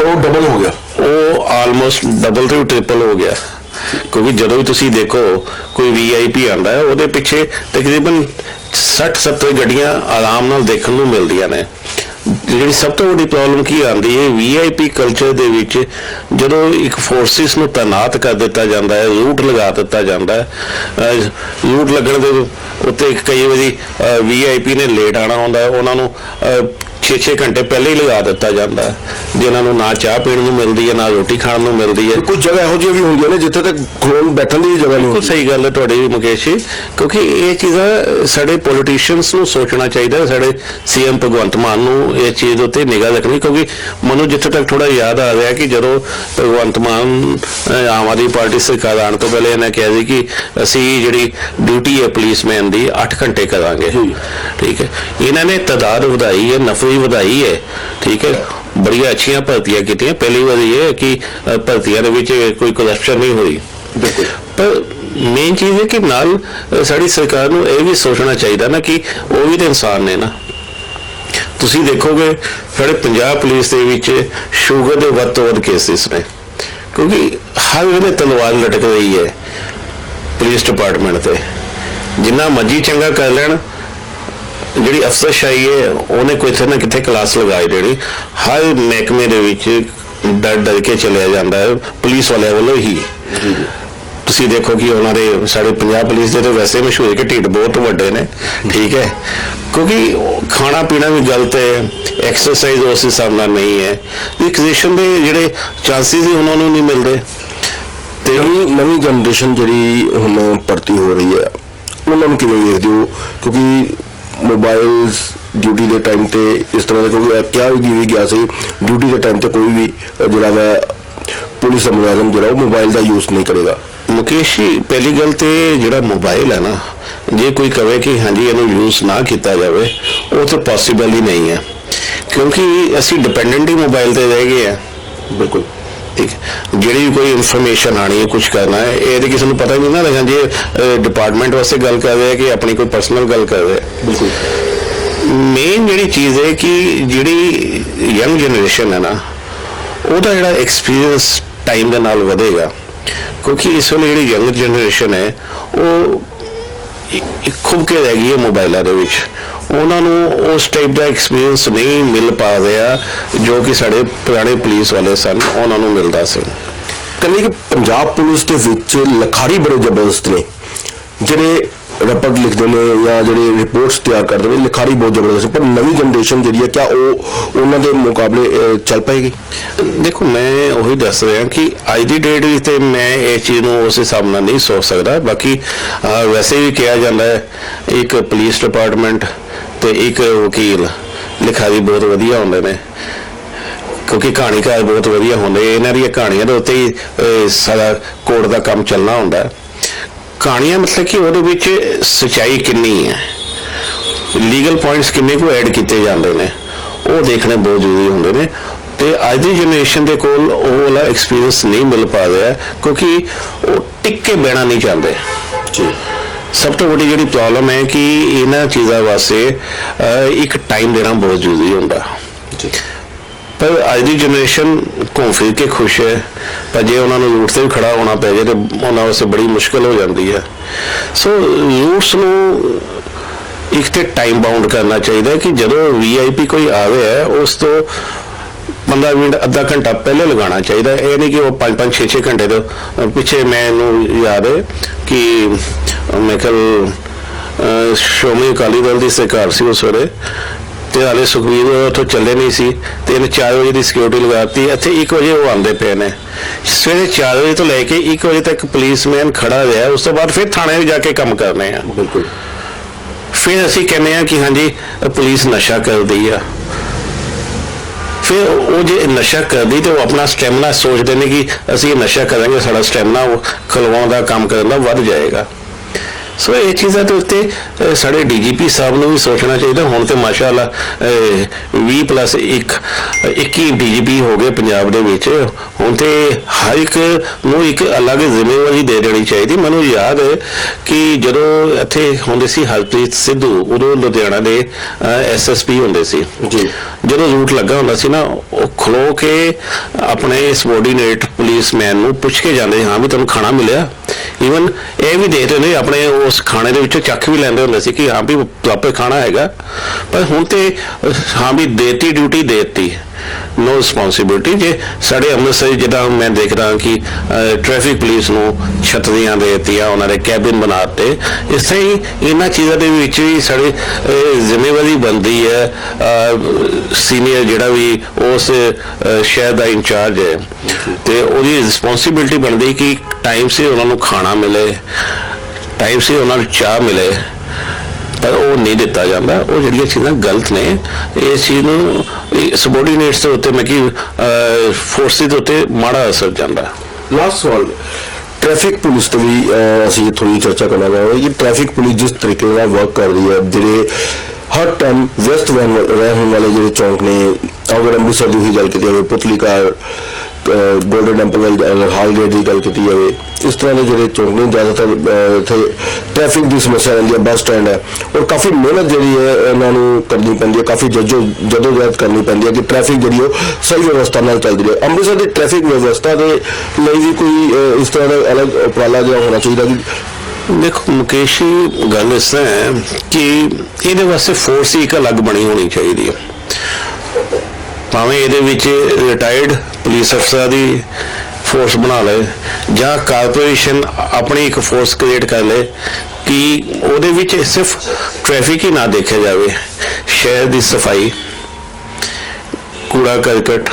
ਉਹ ਡਬਲ ਹੋ ਗਿਆ। ਉਹ ਆਲਮੋਸਟ ਡਬਲ ਤੋਂ ਟ੍ਰਿਪਲ ਹੋ ਗਿਆ। ਕਿਉਂਕਿ ਜਦੋਂ ਵੀ ਤੁਸੀਂ ਦੇਖੋ, ਕੋਈ ਵੀਆਈਪੀ ਆਂਦਾ ਹੈ, ਉਹਦੇ ਪਿੱਛੇ ਤਕਰੀਬਨ 60 70 ਗੱਡੀਆਂ ਆਰਾਮ ਨਾਲ ਦੇਖਣ ਨੂੰ ਮਿਲਦੀਆਂ ਨੇ। ਜਿਹੜੀ ਸਭ ਤੋਂ ਵੱਡੀ ਪ੍ਰੋਬਲਮ ਕੀ ਆਂਦੀ ਹੈ ਵੀਆਈਪੀ ਕਲਚਰ ਦੇ ਵਿੱਚ ਜਦੋਂ ਇੱਕ ਫੋਰਸਿਸ ਨੂੰ ਤਾਇਨਾਤ ਕਰ ਦਿੱਤਾ ਜਾਂਦਾ ਹੈ ਰੂਟ ਲਗਾ ਦਿੱਤਾ ਜਾਂਦਾ ਹੈ ਰੂਟ ਲੱਗਣ ਦੇ ਉੱਤੇ ਕਈ ਵਾਰੀ ਵੀਆਈਪੀ ਨੇ ਲੇਟ ਆਣਾ ਹੁੰਦਾ ਹੈ, ਉਹਨਾਂ ਨੂੰ 6-6 ਘੰਟੇ ਪਹਿਲੇ ਹੀ ਲਗਾ ਦਿੱਤਾ ਜਾਂਦਾ ਜਿਨ੍ਹਾਂ ਨੂੰ ਨਾ ਚਾਹ ਪੀਣ ਨੂੰ ਮਿਲਦੀ ਹੈ ਨਾ ਰੋਟੀ ਖਾਣ ਨੂੰ ਮਿਲਦੀ ਹੈ। ਕੁਝ ਜਗ੍ਹਾ ਇਹੋ ਜਿਹੀਆਂ ਵੀ ਹੁੰਦੀਆਂ ਨੇ ਜਿੱਥੇ ਤੱਕ ਖਲੋਣ ਬੈਠਣ ਦੀ ਜਗ੍ਹਾ ਨਹੀਂ ਬਿਲਕੁਲ ਹੁੰਦੀ। ਸਹੀ ਗੱਲ ਹੈ ਤੁਹਾਡੀ ਮੁਕੇਸ਼ ਜੀ ਕਿਉਂਕਿ ਇਹ ਚੀਜ਼ਾਂ ਸਾਡੇ ਪੋਲੀਟੀਸ਼ੀਅਨਸ ਨੂੰ ਸੋਚਣਾ ਚਾਹੀਦਾ ਹੈ, ਸਾਡੇ ਸੀਐਮ ਭਗਵੰਤ ਮਾਨ ਨੂੰ ਇਹ ਚੀਜ਼ ਉੱਤੇ ਨਿਗਾਹ ਰੱਖਣੀ ਕਿਉਂਕਿ ਮੈਨੂੰ ਜਿੱਥੇ ਤੱਕ ਥੋੜਾ ਯਾਦ ਆ ਰਿਹਾ ਕਿ ਜਦੋਂ ਭਗਵੰਤ ਮਾਨ ਆਮ ਆਦਮੀ ਪਾਰਟੀ ਸਰਕਾਰ ਆਉਣ ਤੋਂ ਪਹਿਲੇ ਇਹਨੇ ਕਿਹਾ ਸੀ ਕਿ ਅਸੀਂ ਜਿਹੜੀ ਡਿਊਟੀ ਹੈ ਪੁਲਿਸਮੈਨ ਦੀ 8 ਘੰਟੇ ਕਰਾਂਗੇ। ਠੀਕ ਹੈ। ਇਹਨਾਂ ਨੇ ਤਦਾਦ ਵਧਾਈ ਹੈ ਨਫਰੀ ਵਧਾਈ ਹੈ ਠੀਕ ਹੈ ਬੜੀਆਂ ਅੱਛੀਆਂ ਭਰਤੀਆਂ ਕੀਤੀਆਂ। ਪਹਿਲੀ ਵਾਰ ਇਹ ਹੈ ਕਿ ਭਰਤੀਆਂ ਦੇ ਵਿੱਚ ਕੋਈ ਕਰਪਸ਼ਨ ਨਹੀਂ ਹੋਈ। ਬਿਲਕੁਲ। ਪਰ ਮੇਨ ਚੀਜ਼ ਹੈ ਕਿ ਨਾਲ ਸਾਡੀ ਸਰਕਾਰ ਨੂੰ ਇਹ ਵੀ ਸੋਚਣਾ ਚਾਹੀਦਾ ਨਾ ਕਿ ਉਹ ਵੀ ਤਾਂ ਇਨਸਾਨ ਨੇ ਨਾ। ਤੁਸੀਂ ਦੇਖੋਗੇ ਸਾਡੇ ਪੰਜਾਬ ਪੁਲਿਸ ਦੇ ਵਿੱਚ ਸ਼ੂਗਰ ਦੇ ਵੱਧ ਤੋਂ ਵੱਧ ਕੇਸਿਸ ਨੇ। ਕਿਉਂਕਿ ਹਰ ਵੇਲੇ ਤਲਵਾਰ ਲਟਕ ਰਹੀ ਹੈ ਪੁਲਿਸ ਡਿਪਾਰਟਮੈਂਟ ਤੇ। ਜਿੰਨਾ ਮਰਜ਼ੀ ਚੰਗਾ ਕਰ ਲੈਣ ਜਿਹੜੀ ਅਫਸਰਸ਼ਾਹੀ ਹੈ ਉਹਨੇ ਕੋਈ ਇੱਥੇ ਨਾ ਕਿੱਥੇ ਕਲਾਸ ਲਗਾਈ ਦੇਣੀ। ਹਰ ਮਹਿਕਮੇ ਦੇ ਵਿੱਚ ਡਰ ਡਰ ਕੇ ਚਲਿਆ ਜਾਂਦਾ ਹੈ ਪੁਲਿਸ ਵਾਲਿਆਂ ਵੱਲੋਂ ਹੀ। ਤੁਸੀਂ ਦੇਖੋ ਕਿ ਉਹਨਾਂ ਦੇ ਸਾਡੇ ਪੰਜਾਬ ਪੁਲਿਸ ਦੇ ਤਾਂ ਵੈਸੇ ਮਸ਼ਹੂਰ ਕਿ ਢਿੱਡ ਬਹੁਤ ਵੱਡੇ ਨੇ ਠੀਕ ਹੈ। ਕਿਉਂਕਿ ਖਾਣਾ ਪੀਣਾ ਵੀ ਗਲਤ ਹੈ ਐਕਸਰਸਾਈਜ਼ ਉਸ ਹਿਸਾਬ ਨਾਲ ਨਹੀਂ ਹੈ। ਇਕਜ਼ੇਸ਼ਨ ਦੇ ਜਿਹੜੇ ਚਾਂਸਸ ਹੀ ਉਹਨਾਂ ਨੂੰ ਨਹੀਂ ਮਿਲਦੇ। ਤੇ ਨਵੀਂ ਨਵੀਂ ਜਨਰੇਸ਼ਨ ਜਿਹੜੀ ਹੁਣ ਭਰਤੀ ਹੋ ਰਹੀ ਹੈ ਉਹਨਾਂ ਨੂੰ ਕਿਵੇਂ ਵੇਖਦੇ ਹੋ? ਕਿਉਂਕਿ ਮੋਬਾਈਲਸ ਡਿਊਟੀ ਦੇ ਟਾਈਮ ਤੇ ਇਸ ਤਰ੍ਹਾਂ ਦਾ ਇਹ ਕਿਹਾ ਵੀ ਵੀ ਗਿਆ ਸੀ। ਡਿਊਟੀ ਦੇ ਟਾਈਮ ਤੇ ਕੋਈ ਵੀ ਜਿਹੜਾ ਵਾ ਪੁਲਿਸ ਦਾ ਮੁਲਾਜ਼ਮ ਜਿਹੜਾ ਉਹ ਮੋਬਾਈਲ ਦਾ ਯੂਜ਼ ਨਹੀਂ ਕਰੇਗਾ। ਮੁਕੇਸ਼ ਜੀ ਪਹਿਲੀ ਗੱਲ ਤੇ ਜਿਹੜਾ ਮੋਬਾਈਲ ਹੈ ਨਾ ਜੇ ਕੋਈ ਕਵੇ ਕਿ ਹਾਂਜੀ ਇਹਨੂੰ ਯੂਜ਼ ਨਾ ਕੀਤਾ ਜਾਵੇ ਉਹ ਤਾਂ ਪੋਸੀਬਲ ਹੀ ਨਹੀਂ ਹੈ। ਕਿਉਂਕਿ ਅਸੀਂ ਡਿਪੈਂਡੈਂਟ ਹੀ ਮੋਬਾਈਲ ਤੇ ਰਹਿ ਗਏ ਆ। ਬਿਲਕੁਲ। ਠੀਕ। ਜਿਹੜੀ ਕੋਈ ਇਨਫੋਰਮੇਸ਼ਨ ਆਣੀ ਹੈ ਕੁਝ ਕਰਨਾ ਹੈ ਇਹ ਤੇ ਕਿਸੇ ਨੂੰ ਪਤਾ ਨਹੀਂ ਨਾ ਲੱਗਾ ਜੇ ਡਿਪਾਰਟਮੈਂਟ ਵਾਸਤੇ ਗੱਲ ਕਰ ਰਹੇ ਕਿ ਆਪਣੀ ਕੋਈ ਪਰਸਨਲ ਗੱਲ ਕਰ ਰਹੇ ਬਿਲਕੁਲ। ਮੇਨ ਜਿਹੜੀ ਚੀਜ਼ ਹੈ ਕਿ ਜਿਹੜੀ ਯੰਗ ਜਨਰੇਸ਼ਨ ਹੈ ਨਾ ਉਹਦਾ ਜਿਹੜਾ ਐਕਸਪੀਰੀਅੰਸ ਟਾਈਮ ਦੇ ਨਾਲ ਵਧੇਗਾ। ਕਿਉਂਕਿ ਇਸ ਵੇਲੇ ਜਿਹੜੀ ਯੰਗ ਜਨਰੇਸ਼ਨ ਹੈ ਉਹ ਇੱਕ ਖੁੱਬ ਕੇ ਰਹਿ ਗਈ ਹੈ ਮੋਬਾਈਲਾਂ ਦੇ ਵਿੱਚ। ਉਹਨਾਂ ਨੂੰ ਉਸ ਟਾਈਪ ਦਾ ਐਕਸਪੀਰੀਅੰਸ ਨਹੀਂ ਮਿਲ ਪਾ ਰਿਹਾ ਜੋ ਕਿ ਸਾਡੇ ਪੁਰਾਣੇ ਪੁਲਿਸ ਵਾਲੇ ਸਨ, ਉਹਨਾਂ ਨੂੰ ਮਿਲਦਾ ਸੀ। ਕਹਿੰਦੇ ਕਿ ਪੰਜਾਬ ਪੁਲਿਸ ਦੇ ਵਿੱਚ ਲਖਾਰੀ ਬੜੇ ਜ਼ਬਰਦਸਤ ਨੇ, ਜਿਹੜੇ ਰਿਪੋਰਟ ਲਿਖਦੇ ਨੇ ਜਾਂ ਜਿਹੜੇ ਰਿਪੋਰਟਸ ਤਿਆਰ ਕਰਦੇ ਨੇ, ਲਿਖਾਰੀ ਬਹੁਤ ਜ਼ਬਰਦਸਤ ਪਰ ਨਵੀਂ ਜਨਰੇਸ਼ਨ ਜਿਹੜੀ ਹੈ, ਕਿਆ ਉਹ ਉਹਨਾਂ ਦੇ ਮੁਕਾਬਲੇ ਚੱਲ ਪਾਏਗੀ? ਦੇਖੋ, ਮੈਂ ਉਹੀ ਦੱਸ ਰਿਹਾ ਕਿ ਅੱਜ ਦੀ ਡੇਟ ਵਿੱਚ ਤੇ ਮੈਂ ਇਹ ਚੀਜ਼ ਨੂੰ ਉਸ ਹਿਸਾਬ ਨਾਲ ਨਹੀਂ ਸੋਚ ਸਕਦਾ। ਬਾਕੀ ਵੈਸੇ ਵੀ ਕਿਹਾ ਜਾਂਦਾ ਹੈ, ਇੱਕ ਪੁਲਿਸ ਡਿਪਾਰਟਮੈਂਟ ਤੇ ਇੱਕ ਵਕੀਲ ਲਿਖਾਰੀ ਬਹੁਤ ਵਧੀਆ ਹੁੰਦੇ ਨੇ। ਕਿਉਂਕਿ ਕਹਾਣੀਕਾਰ ਬਹੁਤ ਵਧੀਆ ਹੁੰਦੇ, ਇਹਨਾਂ ਦੀਆਂ ਕਹਾਣੀਆਂ ਦੇ ਉੱਤੇ ਹੀ ਸਾਰਾ ਕੋਰਟ ਦਾ ਕੰਮ ਚੱਲਣਾ ਹੁੰਦਾ। ਹੈ ਕਹਾਣੀਆਂ ਮਤਲਬ ਕਿ ਉਹਦੇ ਵਿੱਚ ਸਚਾਈ ਕਿੰਨੀ ਹੈ, ਲੀਗਲ ਪੁਆਇੰਟਸ ਕਿੰਨੇ ਕੁ ਐਡ ਕੀਤੇ ਜਾਂਦੇ ਨੇ, ਉਹ ਦੇਖਣੇ ਬਹੁਤ ਜ਼ਰੂਰੀ ਹੁੰਦੇ ਨੇ। ਤੇ ਅੱਜ ਦੀ ਜਨਰੇਸ਼ਨ ਦੇ ਕੋਲ ਉਹ ਵਾਲਾ ਐਕਸਪੀਰੀਅੰਸ ਨਹੀਂ ਮਿਲ ਪਾ ਰਿਹਾ, ਕਿਉਂਕਿ ਉਹ ਟਿੱਕੇ ਬਹਿਣਾ ਨਹੀਂ ਚਾਹੁੰਦੇ। ਜੀ। ਸਭ ਤੋਂ ਵੱਡੀ ਜਿਹੜੀ ਪ੍ਰੋਬਲਮ ਹੈ ਕਿ ਇਹਨਾਂ ਚੀਜ਼ਾਂ ਵਾਸਤੇ ਇੱਕ ਟਾਈਮ ਦੇਣਾ ਬਹੁਤ ਜ਼ਰੂਰੀ ਹੁੰਦਾ। ਜੀ। ਪਰ ਅੱਜ ਦੀ ਜਨਰੇਸ਼ਨ ਘੁੰਮ ਫਿਰ ਕੇ ਖੁਸ਼ ਹੈ। ਪਰ ਜੇ ਉਹਨਾਂ ਨੂੰ ਰੂਟ ਤੇ ਵੀ ਖੜਾ ਹੋਣਾ ਪੈ ਜਾਏ ਤੇ ਉਹਨਾਂ ਵਾਸਤੇ ਬੜੀ ਮੁਸ਼ਕਲ ਹੋ ਜਾਂਦੀ ਹੈ। ਸੋ ਰੂਟਸ ਨੂੰ ਇੱਕ ਤੇ ਟਾਈਮ ਬਾਉਂਡ ਕਰਨਾ ਚਾਹੀਦਾ ਹੈ ਕਿ ਜਦੋਂ ਵੀਆਈਪੀ ਕੋਈ ਆਵੇ ਹੈ ਉਸ ਤੋਂ 15 ਮਿੰਟ ਅੱਧਾ ਘੰਟਾ ਪਹਿਲੇ ਲਗਾਉਣਾ ਚਾਹੀਦਾ। ਇਹ ਨਹੀਂ ਕਿ ਉਹ 5 5 6 6 ਘੰਟੇ ਤੋਂ ਪਿੱਛੇ ਮੈਨੂੰ ਯਾਦ ਹੈ ਕਿ ਮੈਂ ਕੱਲ ਸ਼ੋਮੀ ਅਕਾਲੀ ਦਲ ਦੀ ਸਰਕਾਰ ਸੀ ਉਸ ਵੇਲੇ ਤੇ ਹਾਲੇ ਸੁਖਵੀਰ ਉੱਥੋਂ ਚੱਲੇ ਨਹੀਂ ਸੀ ਤੇ ਇਹਨੇ 4 ਵਜੇ ਦੀ ਸਿਕਿਉਰਿਟੀ ਲਗਾਤੀ ਇੱਥੇ 1 ਵਜੇ ਉਹ ਆਉਂਦੇ ਪਏ ਨੇ। ਸਵੇਰੇ 4 ਵਜੇ ਤੋਂ ਲੈ ਕੇ 1 ਵਜੇ ਤੱਕ ਪੁਲਿਸਮੈਨ ਖੜਾ ਰਿਹਾ ਉਸ ਤੋਂ ਬਾਅਦ ਫਿਰ ਥਾਣੇ ਜਾ ਕੇ ਕੰਮ ਕਰਨੇ ਆ। ਬਿਲਕੁਲ। ਫਿਰ ਅਸੀਂ ਕਹਿੰਦੇ ਆ ਕਿ ਹਾਂਜੀ ਪੁਲਿਸ ਨਸ਼ਾ ਕਰਦੀ ਆ। ਫਿਰ ਉਹ ਜੇ ਨਸ਼ਾ ਕਰਦੀ ਤੇ ਉਹ ਆਪਣਾ ਸਟੈਮਿਨਾ ਸੋਚਦੇ ਨੇ ਕਿ ਅਸੀਂ ਨਸ਼ਾ ਕਰਾਂਗੇ ਸਾਡਾ ਸਟੈਮਿਨਾ ਖਲਵਾਉਣ ਦਾ ਕੰਮ ਕਰਨ ਦਾ ਵੱਧ ਜਾਏਗਾ। ਸੋ ਇਹ ਚੀਜ਼ਾਂ ਦੇ ਉੱਤੇ ਸਾਡੇ ਡੀਜੀਪੀ ਸਾਹਿਬ ਨੂੰ ਵੀ ਸੋਚਣਾ ਚਾਹੀਦਾ। ਹੁਣ ਤੇ ਮਾਸ਼ਾਅੱਲਾ ਅ, 20 ਪਲੱਸ 1 21 ਡੀਜੀਪੀ ਹੋ ਗਏ ਪੰਜਾਬ ਦੇ ਵਿੱਚ। ਹੁਣ ਤੇ ਹਰ ਇੱਕ ਨੂੰ ਇੱਕ ਅਲੱਗ ਜ਼ਿੰਮੇਵਾਰੀ ਦੇ ਦੇਣੀ ਚਾਹੀਦੀ। ਮੈਨੂੰ ਯਾਦ ਹੈ ਕਿ ਜਦੋਂ ਇੱਥੇ ਹੁੰਦੇ ਸੀ ਹਰਪ੍ਰੀਤ ਸਿੱਧੂ ਉਦੋਂ ਲੁਧਿਆਣਾ ਦੇ ਐਸਐਸਪੀ ਹੁੰਦੇ ਸੀ। ਜੀ। ਜਦੋਂ ਰੂਟ ਲੱਗਾ ਹੁੰਦਾ ਸੀ ਨਾ ਉਹ ਖਲੋ ਕੇ ਆਪਣੇ ਸਬੋਰਡੀਨੇਟ ਪੁਲਿਸਮੈਨ ਨੂੰ ਪੁੱਛ ਕੇ ਜਾਂਦੇ ਹਾਂ ਵੀ ਤੁਹਾਨੂੰ ਖਾਣਾ ਮਿਲਿਆ? ਈਵਨ ਇਹ ਵੀ ਦੇਖਦੇ ਨੇ ਆਪਣੇ ਉਸ ਖਾਣੇ ਦੇ ਵਿੱਚੋਂ ਚੱਕ ਵੀ ਲੈਂਦੇ ਹੁੰਦੇ ਸੀ ਕਿ ਹਾਂ ਵੀ ਪ੍ਰੋਪਰ ਖਾਣਾ ਹੈਗਾ। ਪਰ ਹੁਣ ਤੇ ਹਾਂ ਵੀ ਦੇਤੀ ਡਿਊਟੀ ਦੇਤੀ। ਨੋ ਰਿਸਪੌਂਸਿਬਿਲਟੀ ਜੇ ਸਾਡੇ ਅੰਮ੍ਰਿਤਸਰ 'ਚ ਮੈਂ ਦੇਖਦਾ ਕਿ ਟ੍ਰੈਫਿਕ ਪੁਲਿਸ ਨੂੰ ਛਤਰੀਆਂ ਦੇ ਦਿੱਤੀਆਂ, ਉਹਨਾਂ ਦੇ ਕੈਬਿਨ ਬਣਾਤੇ। ਇਸ ਤਰ੍ਹਾਂ ਹੀ ਇਹਨਾਂ ਚੀਜ਼ਾਂ ਦੇ ਵਿੱਚ ਵੀ ਸਾਡੇ ਜ਼ਿੰਮੇਵਾਰੀ ਬਣਦੀ ਹੈ। ਸੀਨੀਅਰ ਜਿਹੜਾ ਵੀ ਉਸ ਸ਼ਹਿਰ ਦਾ ਇੰਚਾਰਜ ਹੈ। ਤੇ ਉਹਦੀ ਰਿਸਪੌਂਸਿਬਿਲਟੀ ਬਣਦੀ ਕਿ ਟਾਈਮ ਸੇ ਉਹਨਾਂ ਨੂੰ ਖਾਣਾ ਮਿਲੇ। ਟਾਈਮ ਸੇ ਉਹਨਾਂ ਨੂੰ ਚਾਹ ਮਿਲੇ। ਪਰ ਉਹ ਨਹੀਂ ਦਿੱਤਾ ਜਾਂਦਾ। ਉਹ ਜਿਹੜੀਆਂ ਚੀਜ਼ਾਂ ਗਲਤ ਨੇ, ਇਸ ਚੀਜ਼ ਨੂੰ ਸਬੋਰਡੀਨੇਟਸ ਦੇ ਉੱਤੇ ਮੈਂ ਕਿ ਫੋਰਸਿਸ ਦੇ ਉੱਤੇ ਮਾੜਾ ਅਸਰ ਜਾਂਦਾ। ਲਾਸਟ ਸਵਾਲ ਟ੍ਰੈਫਿਕ ਪੁਲਿਸ ਤੇ ਵੀ ਅਸੀਂ ਥੋੜੀ ਚਰਚਾ ਕਰਨਾ ਚਾਹਾਂਗੇ ਕਿ ਟ੍ਰੈਫਿਕ ਪੁਲਿਸ ਜਿਸ ਤਰੀਕੇ ਨਾਲ ਵਰਕ ਕਰ ਰਹੀ ਹੈ, ਜਿਹੜੇ ਹਰ ਟਾਈਮ ਵੈਸਟ ਵੈਨ ਰਹਿਣ ਵਾਲੇ ਜਿਹੜੇ ਚੌਂਕ ਨੇ ਅਗਰ ਅੰਮ੍ਰਿਤਸਰ ਦੀ ਹੀ ਗੱਲ ਕੀਤੀ ਪੁਤਲੀ ਕਾਰ ਗੋਲਡਨ ਟੈਂਪਲ ਵਾਲੀ ਹਾਲ ਗੇਟ ਦੀ ਗੱਲ ਕੀਤੀ ਜਾਵੇ ਇਸ ਤਰ੍ਹਾਂ ਦੇ ਜਿਹੜੇ ਚੌਂਕ ਨੇ ਜ਼ਿਆਦਾਤਰ ਇੱਥੇ ਟ੍ਰੈਫਿਕ ਦੀ ਸਮੱਸਿਆ ਰਹਿੰਦੀ ਹੈ ਬੱਸ ਸਟੈਂਡ ਹੈ। ਔਰ ਕਾਫੀ ਮਿਹਨਤ ਜਿਹੜੀ ਹੈ ਇਹਨਾਂ ਨੂੰ ਕਰਨੀ ਪੈਂਦੀ ਹੈ ਕਾਫੀ ਜੱਜੋ ਜਦੋਜਹਿਦ ਕਰਨੀ ਪੈਂਦੀ ਹੈ ਕਿ ਟ੍ਰੈਫਿਕ ਜਿਹੜੀ ਉਹ ਸਹੀ ਵਿਵਸਥਾ ਨਾਲ ਚੱਲਦੀ ਰਹੇ। ਅੰਮ੍ਰਿਤਸਰ ਦੀ ਟ੍ਰੈਫਿਕ ਵਿਵਸਥਾ ਦੇ ਲਈ ਵੀ ਕੋਈ ਇਸ ਤਰ੍ਹਾਂ ਦਾ ਅਲੱਗ ਉਪਰਾਲਾ ਜਿਹਾ ਹੋਣਾ ਚਾਹੀਦਾ ਕਿ ਦੇਖੋ ਮੁਕੇਸ਼ ਜੀ, ਗੱਲ ਇਸ ਤਰ੍ਹਾਂ ਹੈ ਕਿ ਇਹਦੇ ਵਾਸਤੇ ਫੋਰਸ ਹੀ ਇੱਕ ਅਲੱਗ ਬਣੀ ਹੋਣੀ ਚਾਹੀਦੀ ਹੈ। ਭਾਵੇਂ ਇਹਦੇ ਵਿੱਚ ਰਿਟਾਇਰਡ ਪੁਲਿਸ ਅਫਸਰਾਂ ਦੀ ਫੋਰਸ ਬਣਾ ਲਏ ਜਾਂ ਕਾਰਪੋਰੇਸ਼ਨ ਆਪਣੀ ਇੱਕ ਫੋਰਸ ਕ੍ਰੀਏਟ ਕਰ ਲੇ ਕਿ ਉਹਦੇ ਵਿੱਚ ਸਿਰਫ ਟ੍ਰੈਫਿਕ ਹੀ ਨਾ ਦੇਖਿਆ ਜਾਵੇ ਸ਼ਹਿਰ ਦੀ ਸਫ਼ਾਈ ਕੂੜਾ ਕਰਕਟ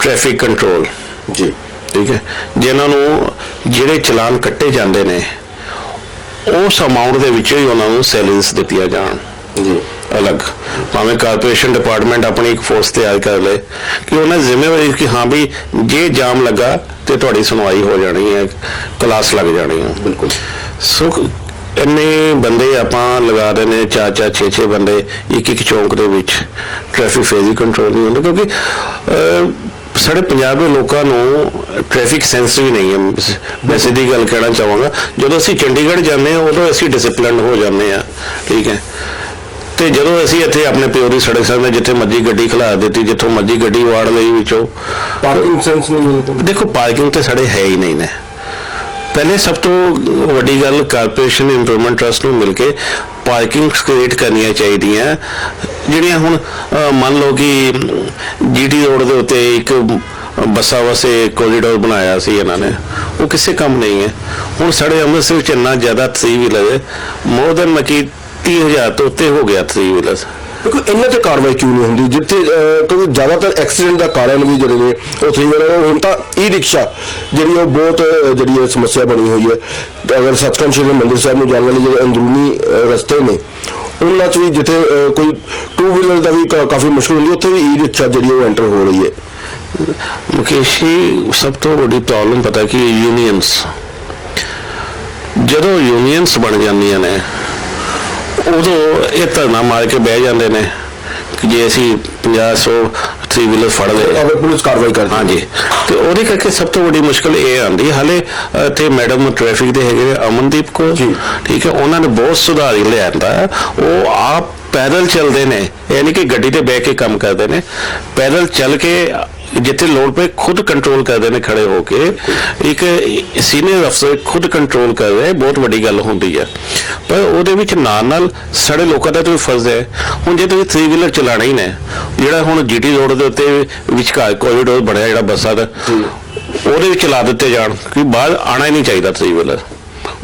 ਟ੍ਰੈਫਿਕ ਕੰਟਰੋਲ ਜੀ। ਠੀਕ ਹੈ? ਜਿਨ੍ਹਾਂ ਨੂੰ ਜਿਹੜੇ ਚਲਾਨ ਕੱਟੇ ਜਾਂਦੇ ਨੇ ਉਸ ਅਮਾਉਂਟ ਦੇ ਵਿੱਚੋਂ ਹੀ ਉਹਨਾਂ ਨੂੰ ਸੈਲਰੀਜ਼ ਦਿੱਤੀਆਂ ਜਾਣ। ਜੀ। ਅਲੱਗ। ਭਾਵੇਂ ਕਾਰਪੋਰੇਸ਼ਨ ਡਿਪਾਰਟਮੈਂਟ ਆਪਣੀ ਇੱਕ ਫੋਰਸ ਤਿਆਰ ਕਰ ਲੇ ਕਿ ਉਹਨਾਂ ਜ਼ਿੰਮੇਵਾਰੀ ਕਿ ਹਾਂ ਵੀ ਜੇ ਜਾਮ ਲੱਗਾ ਤੇ ਤੁਹਾਡੀ ਸੁਣਵਾਈ ਹੋ ਜਾਣੀ ਹੈ ਕਲਾਸ ਲੱਗ ਜਾਣੀ ਹੈ। ਬਿਲਕੁਲ। ਸੋ ਇੰਨੇ ਬੰਦੇ ਆਪਾਂ ਲਗਾ ਦਿੰਦੇ ਚਾਰ ਚਾਰ ਛੇ ਛੇ ਬੰਦੇ ਇੱਕ ਇੱਕ ਚੌਂਕ ਦੇ ਵਿੱਚ। ਟ੍ਰੈਫਿਕ ਫੇਜ਼ੀ ਕੰਟਰੋਲ ਨਹੀਂ ਹੁੰਦਾ ਕਿਉਂਕਿ ਸਾਡੇ ਪੰਜਾਬ ਦੇ ਲੋਕਾਂ ਨੂੰ ਟ੍ਰੈਫਿਕ ਸੈਂਸ ਵੀ ਨਹੀਂ ਹੈ। ਮੈਂ ਸਿੱਧੀ ਗੱਲ ਕਹਿਣਾ ਚਾਹਾਂਗਾ ਜਦੋਂ ਅਸੀਂ ਚੰਡੀਗੜ੍ਹ ਜਾਂਦੇ ਹਾਂ ਉਦੋਂ ਅਸੀਂ ਡਿਸਪਲਿਨਡ ਹੋ ਜਾਂਦੇ ਹਾਂ। ਠੀਕ ਹੈ। ਤੇ ਜਦੋਂ ਅਸੀਂ ਇੱਥੇ ਆਪਣੇ ਪਿਓ ਦੀ ਸੜਕ ਸਾਹਮਣੇ ਜਿੱਥੇ ਮਰਜ਼ੀ ਗੱਡੀ ਖਲਾ ਦਿੱਤੀ ਜਿੱਥੋਂ ਮਰਜ਼ੀ ਗੱਡੀ ਵਾੜ ਲਈ ਵਿੱਚੋਂ। ਪਾਰਕਿੰਗ ਸੈਂਸ ਨਹੀਂ ਮਿਲਦਾ ਦੇਖੋ ਪਾਰਕਿੰਗ ਤੇ ਸਾਡੇ ਹੈ ਹੀ ਨਹੀਂ ਨੇ। ਪਹਿਲੇ ਸਭ ਤੋਂ ਵੱਡੀ ਗੱਲ ਕਾਰਪੋਰੇਸ਼ਨ ਇੰਪਰੂਵਮੈਂਟ ਟਰਸਟ ਨੂੰ ਮਿਲ ਕੇ ਪਾਰਕਿੰਗ ਕ੍ਰੀਏਟ ਕਰਨੀਆਂ ਚਾਹੀਦੀਆਂ। ਜਿਹੜੀਆਂ ਹੁਣ ਮੰਨ ਲਓ ਕਿ ਜੀਟੀ ਰੋਡ ਦੇ ਉੱਤੇ ਇੱਕ ਬੱਸਾਂ ਵਾਸਤੇ ਕੋਰੀਡੋਰ ਬਣਾਇਆ ਸੀ ਇਹਨਾਂ ਨੇ ਉਹ ਕਿਸੇ ਕੰਮ ਨਹੀਂ ਹੈ। ਹੁਣ ਸਾਡੇ ਅੰਮ੍ਰਿਤਸਰ ਵਿੱਚ ਇੰਨਾ ਜ਼ਿਆਦਾ 3 ਵੀਲਰ ਹੈ ਮੋਰ ਦੈਨ ਮਕੀ 30000 ਤੋਂ ਉੱਤੇ ਹੋ ਗਿਆ 3 ਵੀਲਰ ਦੇਖੋ ਇਹਨਾਂ ਤੇ ਕਾਰਵਾਈ ਕਿਉਂ ਨਹੀਂ ਹੁੰਦੀ? ਜਿੱਥੇ ਅਹ, ਕਿਉਂਕਿ ਜ਼ਿਆਦਾਤਰ ਐਕਸੀਡੈਂਟ ਦਾ ਕਾਰਨ ਵੀ ਜਿਹੜੇ ਨੇ ਉਹ ਥ੍ਰੀ ਵੀਲਰ ਹੁਣ ਤਾਂ ਈ ਰਿਕਸ਼ਾ ਜਿਹੜੀ ਉਹ ਬਹੁਤ ਅਹ, ਜਿਹੜੀ ਇਹ ਸਮੱਸਿਆ ਬਣੀ ਹੋਈ ਹੈ। ਤੇ ਅਗਰ ਸੱਚਖੰਡ ਸ਼੍ਰੀ ਮੰਦਿਰ ਸਾਹਿਬ ਨੂੰ ਜਾਣ ਵਾਲੇ ਜਿਹੜੇ ਅੰਦਰੂਨੀ ਅਹ, ਰਸਤੇ ਨੇ ਉਹਨਾਂ 'ਚ ਵੀ ਜਿੱਥੇ ਅਹ, ਕੋਈ ਟੂ ਵੀਲਰ ਦਾ ਵੀ ਕਾ- ਕਾਫੀ ਮੁਸ਼ਕਲ ਹੁੰਦੀ ਹੈ, ਉੱਥੇ ਵੀ ਈ ਰਿਕਸ਼ਾ ਜਿਹੜੀ ਉਹ ਐਂਟਰ ਹੋ ਰਹੀ ਹੈ। ਮੁਕੇਸ਼ ਜੀ ਸਭ ਤੋਂ ਵੱਡੀ ਪ੍ਰੋਬਲਮ ਪਤਾ ਕੀ ਯੂਨੀਅਨਸ ਜਦੋਂ ਯੂਨੀਅਨਸ ਬਣ ਜਾਂਦੀਆਂ ਨੇ ਉਦੋਂ ਇਹ ਧਰਨਾ ਮਾਰ ਕੇ ਬਹਿ ਜਾਂਦੇ ਨੇ ਕਿ ਜੇ ਅਸੀਂ 50 100 ਥ੍ਰੀ ਵੀਲਰ ਫੜ ਲਏ ਅਗਰ ਪੁਲਿਸ ਕਾਰਵਾਈ ਕਰਦੀ। ਹਾਂਜੀ ਤੇ ਉਹਦੇ ਕਰਕੇ ਸਭ ਤੋਂ ਵੱਡੀ ਮੁਸ਼ਕਲ ਇਹ ਆਂਦੀ ਹਾਲੇ ਤੇ ਮੈਡਮ ਟ੍ਰੈਫਿਕ ਦੇ ਹੈਗੇ ਅਮਨਦੀਪ ਕੋ ਜੀ। ਠੀਕ ਹੈ ਉਹਨਾਂ ਨੇ ਬਹੁਤ ਸੁਧਾਰ ਹੀ ਲਿਆਂਦਾ। ਉਹ ਆਪ ਪੈਦਲ ਚੱਲਦੇ ਨੇ ਯਾਨੀ ਕਿ ਗੱਡੀ ਤੇ ਬਹਿ ਕੇ ਕੰਮ ਕਰਦੇ ਨੇ ਪੈਦਲ ਚੱਲ ਕੇ ਜਿੱਥੇ ਲੋੜ ਪਏ ਖੁਦ ਕੰਟਰੋਲ ਕਰਦੇ ਨੇ ਖੜੇ ਹੋ ਕੇ ਇੱਕ ਸੀਨੀਅਰ ਅਫਸਰ ਖੁਦ ਕੰਟਰੋਲ ਕਰ ਰਿਹਾ ਬਹੁਤ ਵੱਡੀ ਗੱਲ ਹੁੰਦੀ ਹੈ। ਪਰ ਉਹਦੇ ਵਿੱਚ ਨਾਲ ਨਾਲ ਸਾਡੇ ਲੋਕਾਂ ਦਾ ਵੀ ਫਰਜ਼ ਹੈ ਹੁਣ ਜੇ ਤੁਸੀਂ 3 ਵੀਲਰ ਚਲਾਣਾ ਹੀ ਨੇ ਜਿਹੜਾ ਹੁਣ ਜੀਟੀ ਰੋਡ ਦੇ ਉੱਤੇ ਵਿਚਕਾਰ ਕੋਰੀਡੋਰ ਬਣਿਆ ਜਿਹੜਾ ਬੱਸਾਂ ਦਾ ਉਹਦੇ ਵਿੱਚ ਲਾ ਦਿੱਤੇ ਜਾਣ ਕਿ ਬਾਹਰ ਆਣਾ ਹੀ ਨਹੀਂ ਚਾਹੀਦਾ 3 ਵੀਲਰ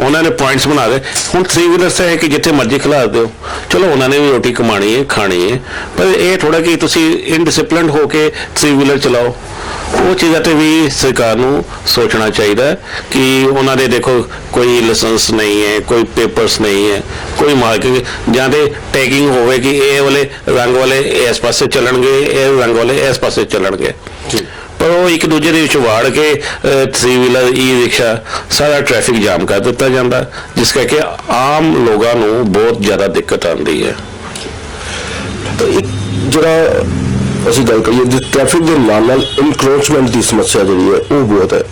ਉਹਨਾਂ ਨੇ ਪੁਆਇੰਟਸ ਬਣਾ ਦੇ ਹੁਣ 3 ਵੀਲਰਸ ਤਾਂ ਹੈ ਕਿ ਜਿੱਥੇ ਮਰਜ਼ੀ ਖਿਲਾ ਦਿਓ। ਚਲੋ, ਉਹਨਾਂ ਨੇ ਵੀ ਰੋਟੀ ਕਮਾਣੀ ਹੈ, ਖਾਣੀ ਹੈ। ਪਰ ਇਹ ਥੋੜਾ ਕਿ ਤੁਸੀਂ ਇਨਡਿਸਪਲਿਨਡ ਹੋ ਕੇ 3 ਵੀਲਰ ਚਲਾਓ। ਉਹ ਚੀਜ਼ਾਂ ਤੇ ਵੀ ਸਰਕਾਰ ਨੂੰ ਸੋਚਣਾ ਚਾਹੀਦਾ ਕਿ ਉਹਨਾਂ ਦੇ ਦੇਖੋ, ਕੋਈ ਲਾਇਸੈਂਸ ਨਹੀਂ ਹੈ, ਕੋਈ ਪੇਪਰਸ ਨਹੀਂ ਹੈ, ਕੋਈ ਮਾਰਕਿੰਗ ਜਾਂ ਤੇ ਟੈਗਿੰਗ ਹੋਵੇ ਕਿ ਇਹ ਵਾਲੇ ਰੰਗ ਵਾਲੇ ਇਸ ਪਾਸੇ ਚੱਲਣਗੇ, ਇਹ ਰੰਗ ਵਾਲੇ ਇਸ ਪਾਸੇ ਚੱਲਣਗੇ। ਪਰ ਉਹ ਇੱਕ ਦੂਜੇ ਦੇ ਵਿੱਚ ਵਾੜ ਕੇ 3 ਵੀਲਰ ਈ ਰਿਕਸ਼ਾ ਸਾਰਾ ਟ੍ਰੈਫਿਕ ਜਾਮ ਕਰ ਦਿੱਤਾ ਜਾਂਦਾ, ਜਿਸ ਕਰਕੇ ਆਮ ਲੋਕਾਂ ਨੂੰ ਬਹੁਤ ਜ਼ਿਆਦਾ ਦਿੱਕਤ ਆਉਂਦੀ ਹੈ। ਤਾਂ ਇੱਕ ਜਿਹੜਾ ਅਸੀਂ ਗੱਲ ਕਰੀਏ, ਜੇ ਟ੍ਰੈਫਿਕ ਦੇ ਨਾਲ ਨਾਲ ਇਨਕਰੋਚਮੈਂਟ ਦੀ ਸਮੱਸਿਆ ਜਿਹੜੀ ਹੈ, ਉਹ ਬਹੁਤ ਹੈ।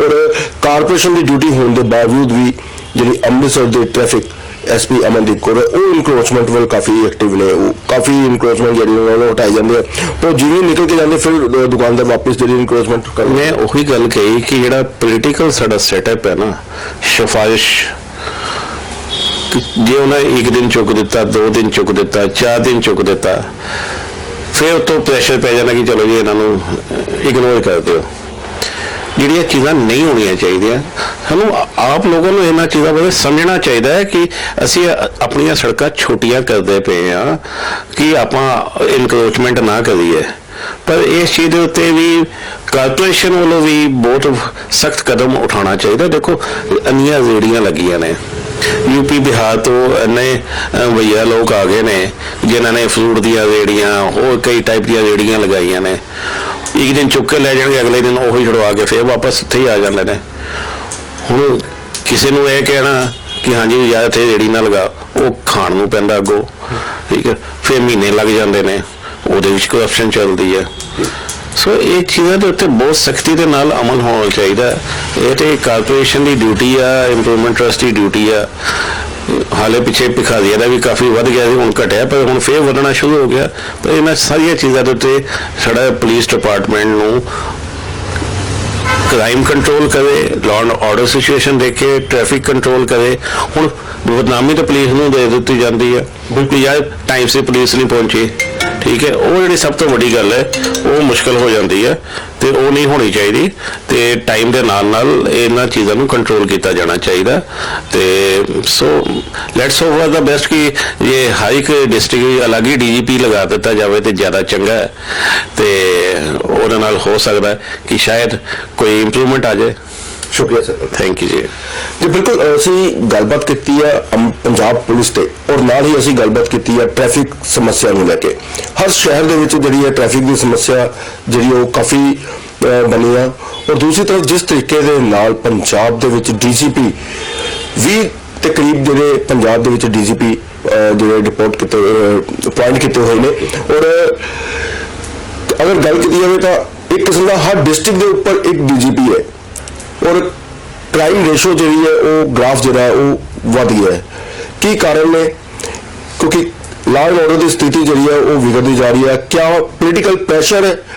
ਔਰ ਕਾਰਪੋਰੇਸ਼ਨ ਦੀ ਡਿਊਟੀ ਹੋਣ ਦੇ ਬਾਵਜੂਦ ਵੀ ਜਿਹੜੀ ਅੰਮ੍ਰਿਤਸਰ ਦੇ ਟ੍ਰੈਫਿਕ ਐਸਪੀ ਅਮਨਦੀਪ ਕੌਰ ਹੈ ਉਹ ਇਨਕਰੋਚਮੈਂਟ ਵੱਲ ਕਾਫੀ ਐਕਟਿਵ ਨੇ ਉਹ। ਕਾਫੀ ਇਨਕਰੋਚਮੈਂਟ ਜਿਹੜੀ ਉਹਨਾਂ ਨੂੰ ਹਟਾਈ ਜਾਂਦੇ ਪਰ ਜਿਵੇਂ ਨਿਕਲ ਕੇ ਜਾਂਦੇ ਫਿਰ ਦੁਕਾਨਦਾਰ ਵਾਪਸ ਜਿਹੜੀ ਇਨਕਰੋਚਮੈਂਟ ਕਰਦੇ ਮੈਂ ਉਹੀ ਗੱਲ ਕਹੀ ਕਿ ਜਿਹੜਾ ਪੋਲੀਟੀਕਲ ਸਾਡਾ ਸੈਟਅਪ ਹੈ ਨਾ ਸਿਫਾਰਿਸ਼ ਕਿ ਜੇ ਉਹਨਾਂ ਇੱਕ ਦਿਨ ਚੁੱਕ ਦਿੱਤਾ ਦੋ ਦਿਨ ਚੁੱਕ ਦਿੱਤਾ ਚਾਰ ਦਿਨ ਚੁੱਕ ਦਿੱਤਾ ਫਿਰ ਉਤੋਂ ਪ੍ਰੈਸ਼ਰ ਪੈ ਜਾਣਾ ਕਿ ਚਲੋ ਜੀ ਇਹਨਾਂ ਨੂੰ ਇਗਨੋਰ ਕਰ ਦਿਓ। ਜਿਹੜੀਆਂ ਚੀਜ਼ਾਂ ਨਹੀਂ ਹੋਣੀਆਂ ਚਾਹੀਦੀਆਂ। ਸਾਨੂੰ ਆਪ ਲੋਕਾਂ ਨੂੰ ਇਹਨਾਂ ਚੀਜ਼ਾਂ ਬਾਰੇ ਸਮਝਣਾ ਚਾਹੀਦਾ ਹੈ ਕਿ ਅਸੀਂ ਆਪਣੀਆਂ ਸੜਕਾਂ ਛੋਟੀਆਂ ਕਰਦੇ ਪਏ ਆ ਕਿ ਆਪਾਂ ਇਨਕਰੋਚਮੈਂਟ ਨਾ ਕਰੀਏ। ਪਰ ਇਸ ਚੀਜ਼ ਦੇ ਉੱਤੇ ਵੀ ਕਾਰਪੋਰੇਸ਼ਨ ਵੱਲੋਂ ਵੀ ਬਹੁਤ ਸਖਤ ਕਦਮ ਉਠਾਉਣਾ ਚਾਹੀਦਾ। ਦੇਖੋ ਅੰਨੀਆਂ ਰੇੜੀਆਂ ਲੱਗੀਆਂ ਨੇ। ਯੂਪੀ ਬਿਹਾਰ ਤੋਂ ਇੰਨੇ ਭਈਆ ਲੋਕ ਆ ਗਏ ਨੇ, ਜਿਨ੍ਹਾਂ ਨੇ ਫਰੂਟ ਦੀਆਂ ਰੇੜੀਆਂ, ਹੋਰ ਕਈ ਟਾਈਪ ਦੀਆਂ ਰੇੜੀਆਂ ਲਗਾਈਆਂ ਨੇ। ਇੱਕ ਦਿਨ ਚੁੱਕ ਕੇ ਲੈ ਜਾਣਗੇ, ਅਗਲੇ ਦਿਨ ਉਹੀ ਛੁਡਵਾ ਕੇ ਫੇਰ ਵਾਪਸ ਇੱਥੇ ਹੀ ਆ ਜਾਂਦੇ ਨੇ। ਹੁਣ ਕਿਸੇ ਨੂੰ ਇਹ ਕਹਿਣਾ ਕਿ ਹਾਂਜੀ ਯਾਰ, ਇੱਥੇ ਰੇੜੀ ਨਾ ਲਗਾ, ਉਹ ਖਾਣ ਨੂੰ ਪੈਂਦਾ ਅੱਗੋ। ਠੀਕ ਹੈ, ਫੇਰ ਮਹੀਨੇ ਲੱਗ ਜਾਂਦੇ ਨੇ, ਉਹਦੇ ਵਿੱਚ ਕਰਪਸ਼ਨ ਚੱਲਦੀ ਹੈ। ਸੋ ਇਹ ਚੀਜ਼ਾਂ ਦੇ ਉੱਤੇ ਬਹੁਤ ਸਖਤੀ ਦੇ ਨਾਲ ਅਮਲ ਹੋਣਾ ਚਾਹੀਦਾ ਹੈ। ਇਹ ਤੇ ਕਾਰਪੋਰੇਸ਼ਨ ਦੀ ਡਿਊਟੀ ਆ ਇੰਪਰੂਵਮੈਂਟ ਟਰਸਟ ਦੀ ਡਿਊਟੀ ਆ। ਹਾਲੇ ਪਿੱਛੇ ਭਿਖਾਰੀਆਂ ਦਾ ਵੀ ਕਾਫੀ ਵੱਧ ਗਿਆ ਸੀ ਹੁਣ ਘਟਿਆ ਪਰ ਹੁਣ ਫੇਰ ਵਧਣਾ ਸ਼ੁਰੂ ਹੋ ਗਿਆ। ਪਰ ਇਹਨਾਂ ਸਾਰੀਆਂ ਚੀਜ਼ਾਂ ਦੇ ਉੱਤੇ ਸਾਡਾ ਪੁਲਿਸ ਡਿਪਾਰਟਮੈਂਟ ਨੂੰ ਕ੍ਰਾਈਮ ਕੰਟਰੋਲ ਕਰੇ ਲਾਅ ਐਂਡ ਆਰਡਰ ਸਿਚੁਏਸ਼ਨ ਦੇਖੇ ਟ੍ਰੈਫਿਕ ਕੰਟਰੋਲ ਕਰੇ। ਹੁਣ ਬਦਨਾਮੀ ਤਾਂ ਪੁਲਿਸ ਨੂੰ ਦੇ ਦਿੱਤੀ ਜਾਂਦੀ ਹੈ ਬਿਲਕੁਲ। ਯਾਰ ਟਾਈਮ ਸੇ ਪੁਲਿਸ ਨਹੀਂ ਪਹੁੰਚੀ। ਠੀਕ ਹੈ, ਉਹ ਜਿਹੜੀ ਸਭ ਤੋਂ ਵੱਡੀ ਗੱਲ ਹੈ, ਉਹ ਮੁਸ਼ਕਲ ਹੋ ਜਾਂਦੀ ਹੈ ਤੇ ਉਹ ਨਹੀਂ ਹੋਣੀ ਚਾਹੀਦੀ ਤੇ ਟਾਈਮ ਦੇ ਨਾਲ ਨਾਲ ਇਹਨਾਂ ਚੀਜ਼ਾਂ ਨੂੰ ਕੰਟਰੋਲ ਕੀਤਾ ਜਾਣਾ ਚਾਹੀਦਾ ਤੇ so let's hope for the best ਕਿ ਇਹ ਹਰ ਇੱਕ ਡਿਸਟ੍ਰਿਕਟ ਵਿੱਚ ਅਲੱਗ ਹੀ ਡੀਜੀਪੀ ਲਗਾ ਦਿੱਤਾ ਜਾਵੇ ਤੇ ਜ਼ਿਆਦਾ ਚੰਗਾ ਹੈ ਤੇ ਉਹਦੇ ਨਾਲ ਹੋ ਸਕਦਾ ਕਿ ਸ਼ਾਇਦ ਕੋਈ ਇੰਪਰੂਵਮੈਂਟ ਆ ਜਾਏ। ਸ਼ੁਕਰੀਆ ਸਰ। ਥੈਂਕ ਯੂ ਜੀ। ਜੀ ਬਿਲਕੁਲ ਅਸੀਂ ਗੱਲਬਾਤ ਕੀਤੀ ਅਮ- ਪੰਜਾਬ ਪੁਲਿਸ ਤੇ ਔਰ ਨਾਲ ਹੀ ਅਸੀਂ ਗੱਲਬਾਤ ਕੀਤੀ ਹੈ ਟ੍ਰੈਫਿਕ ਸਮੱਸਿਆ ਨੂੰ ਲੈ ਕੇ। ਹਰ ਸ਼ਹਿਰ ਦੇ ਵਿੱਚ ਜਿਹੜੀ ਹੈ ਟ੍ਰੈਫਿਕ ਦੀ ਸਮੱਸਿਆ ਜਿਹੜੀ ਉਹ ਕਾਫੀ ਬਣੀ ਆ। ਔਰ ਦੂਸਰੀ ਤਰਫ ਜਿਸ ਤਰੀਕੇ ਦੇ ਨਾਲ ਪੰਜਾਬ ਦੇ ਵਿੱਚ ਡੀਜੀਪੀ 20 ਦੇ ਕਰੀਬ ਜਿਹੜੇ ਪੰਜਾਬ ਦੇ ਵਿੱਚ ਡੀਜੀਪੀ ਜਿਹੜੇ ਰਿਪੋਰਟ ਕੀਤੇ ਪੁਆਇੰਟ ਕੀਤੇ ਹੋਏ ਨੇ। ਔਰ ਅਗਰ ਗੱਲ ਕੀਤੀ ਜਾਵੇ ਤਾਂ ਇੱਕ ਕਿਸਮ ਦਾ ਹਰ ਡਿਸਟ੍ਰਿਕਟ ਦੇ ਉੱਪਰ ਇੱਕ ਡੀਜੀਪੀ ਹੈ। ਔਰ ਕ੍ਰਾਈਮ ਰੇਸ਼ੋ ਜਿਹੜੀ ਹੈ ਉਹ ਗ੍ਰਾਫ ਜਿਹੜਾ ਹੈ ਉਹ ਵਧ ਗਿਆ ਹੈ। ਕੀ ਕਾਰਨ ਨੇ? ਕਿਉਂਕਿ ਲਾਅ ਐਂਡ ਆਰਡਰ ਦੀ ਸਥਿਤੀ ਜਿਹੜੀ ਹੈ ਉਹ ਵਿਗੜਦੀ ਜਾ ਰਹੀ ਹੈ। ਕਿਆ ਪੋਲੀਟੀਕਲ ਪ੍ਰੈਸ਼ਰ ਹੈ?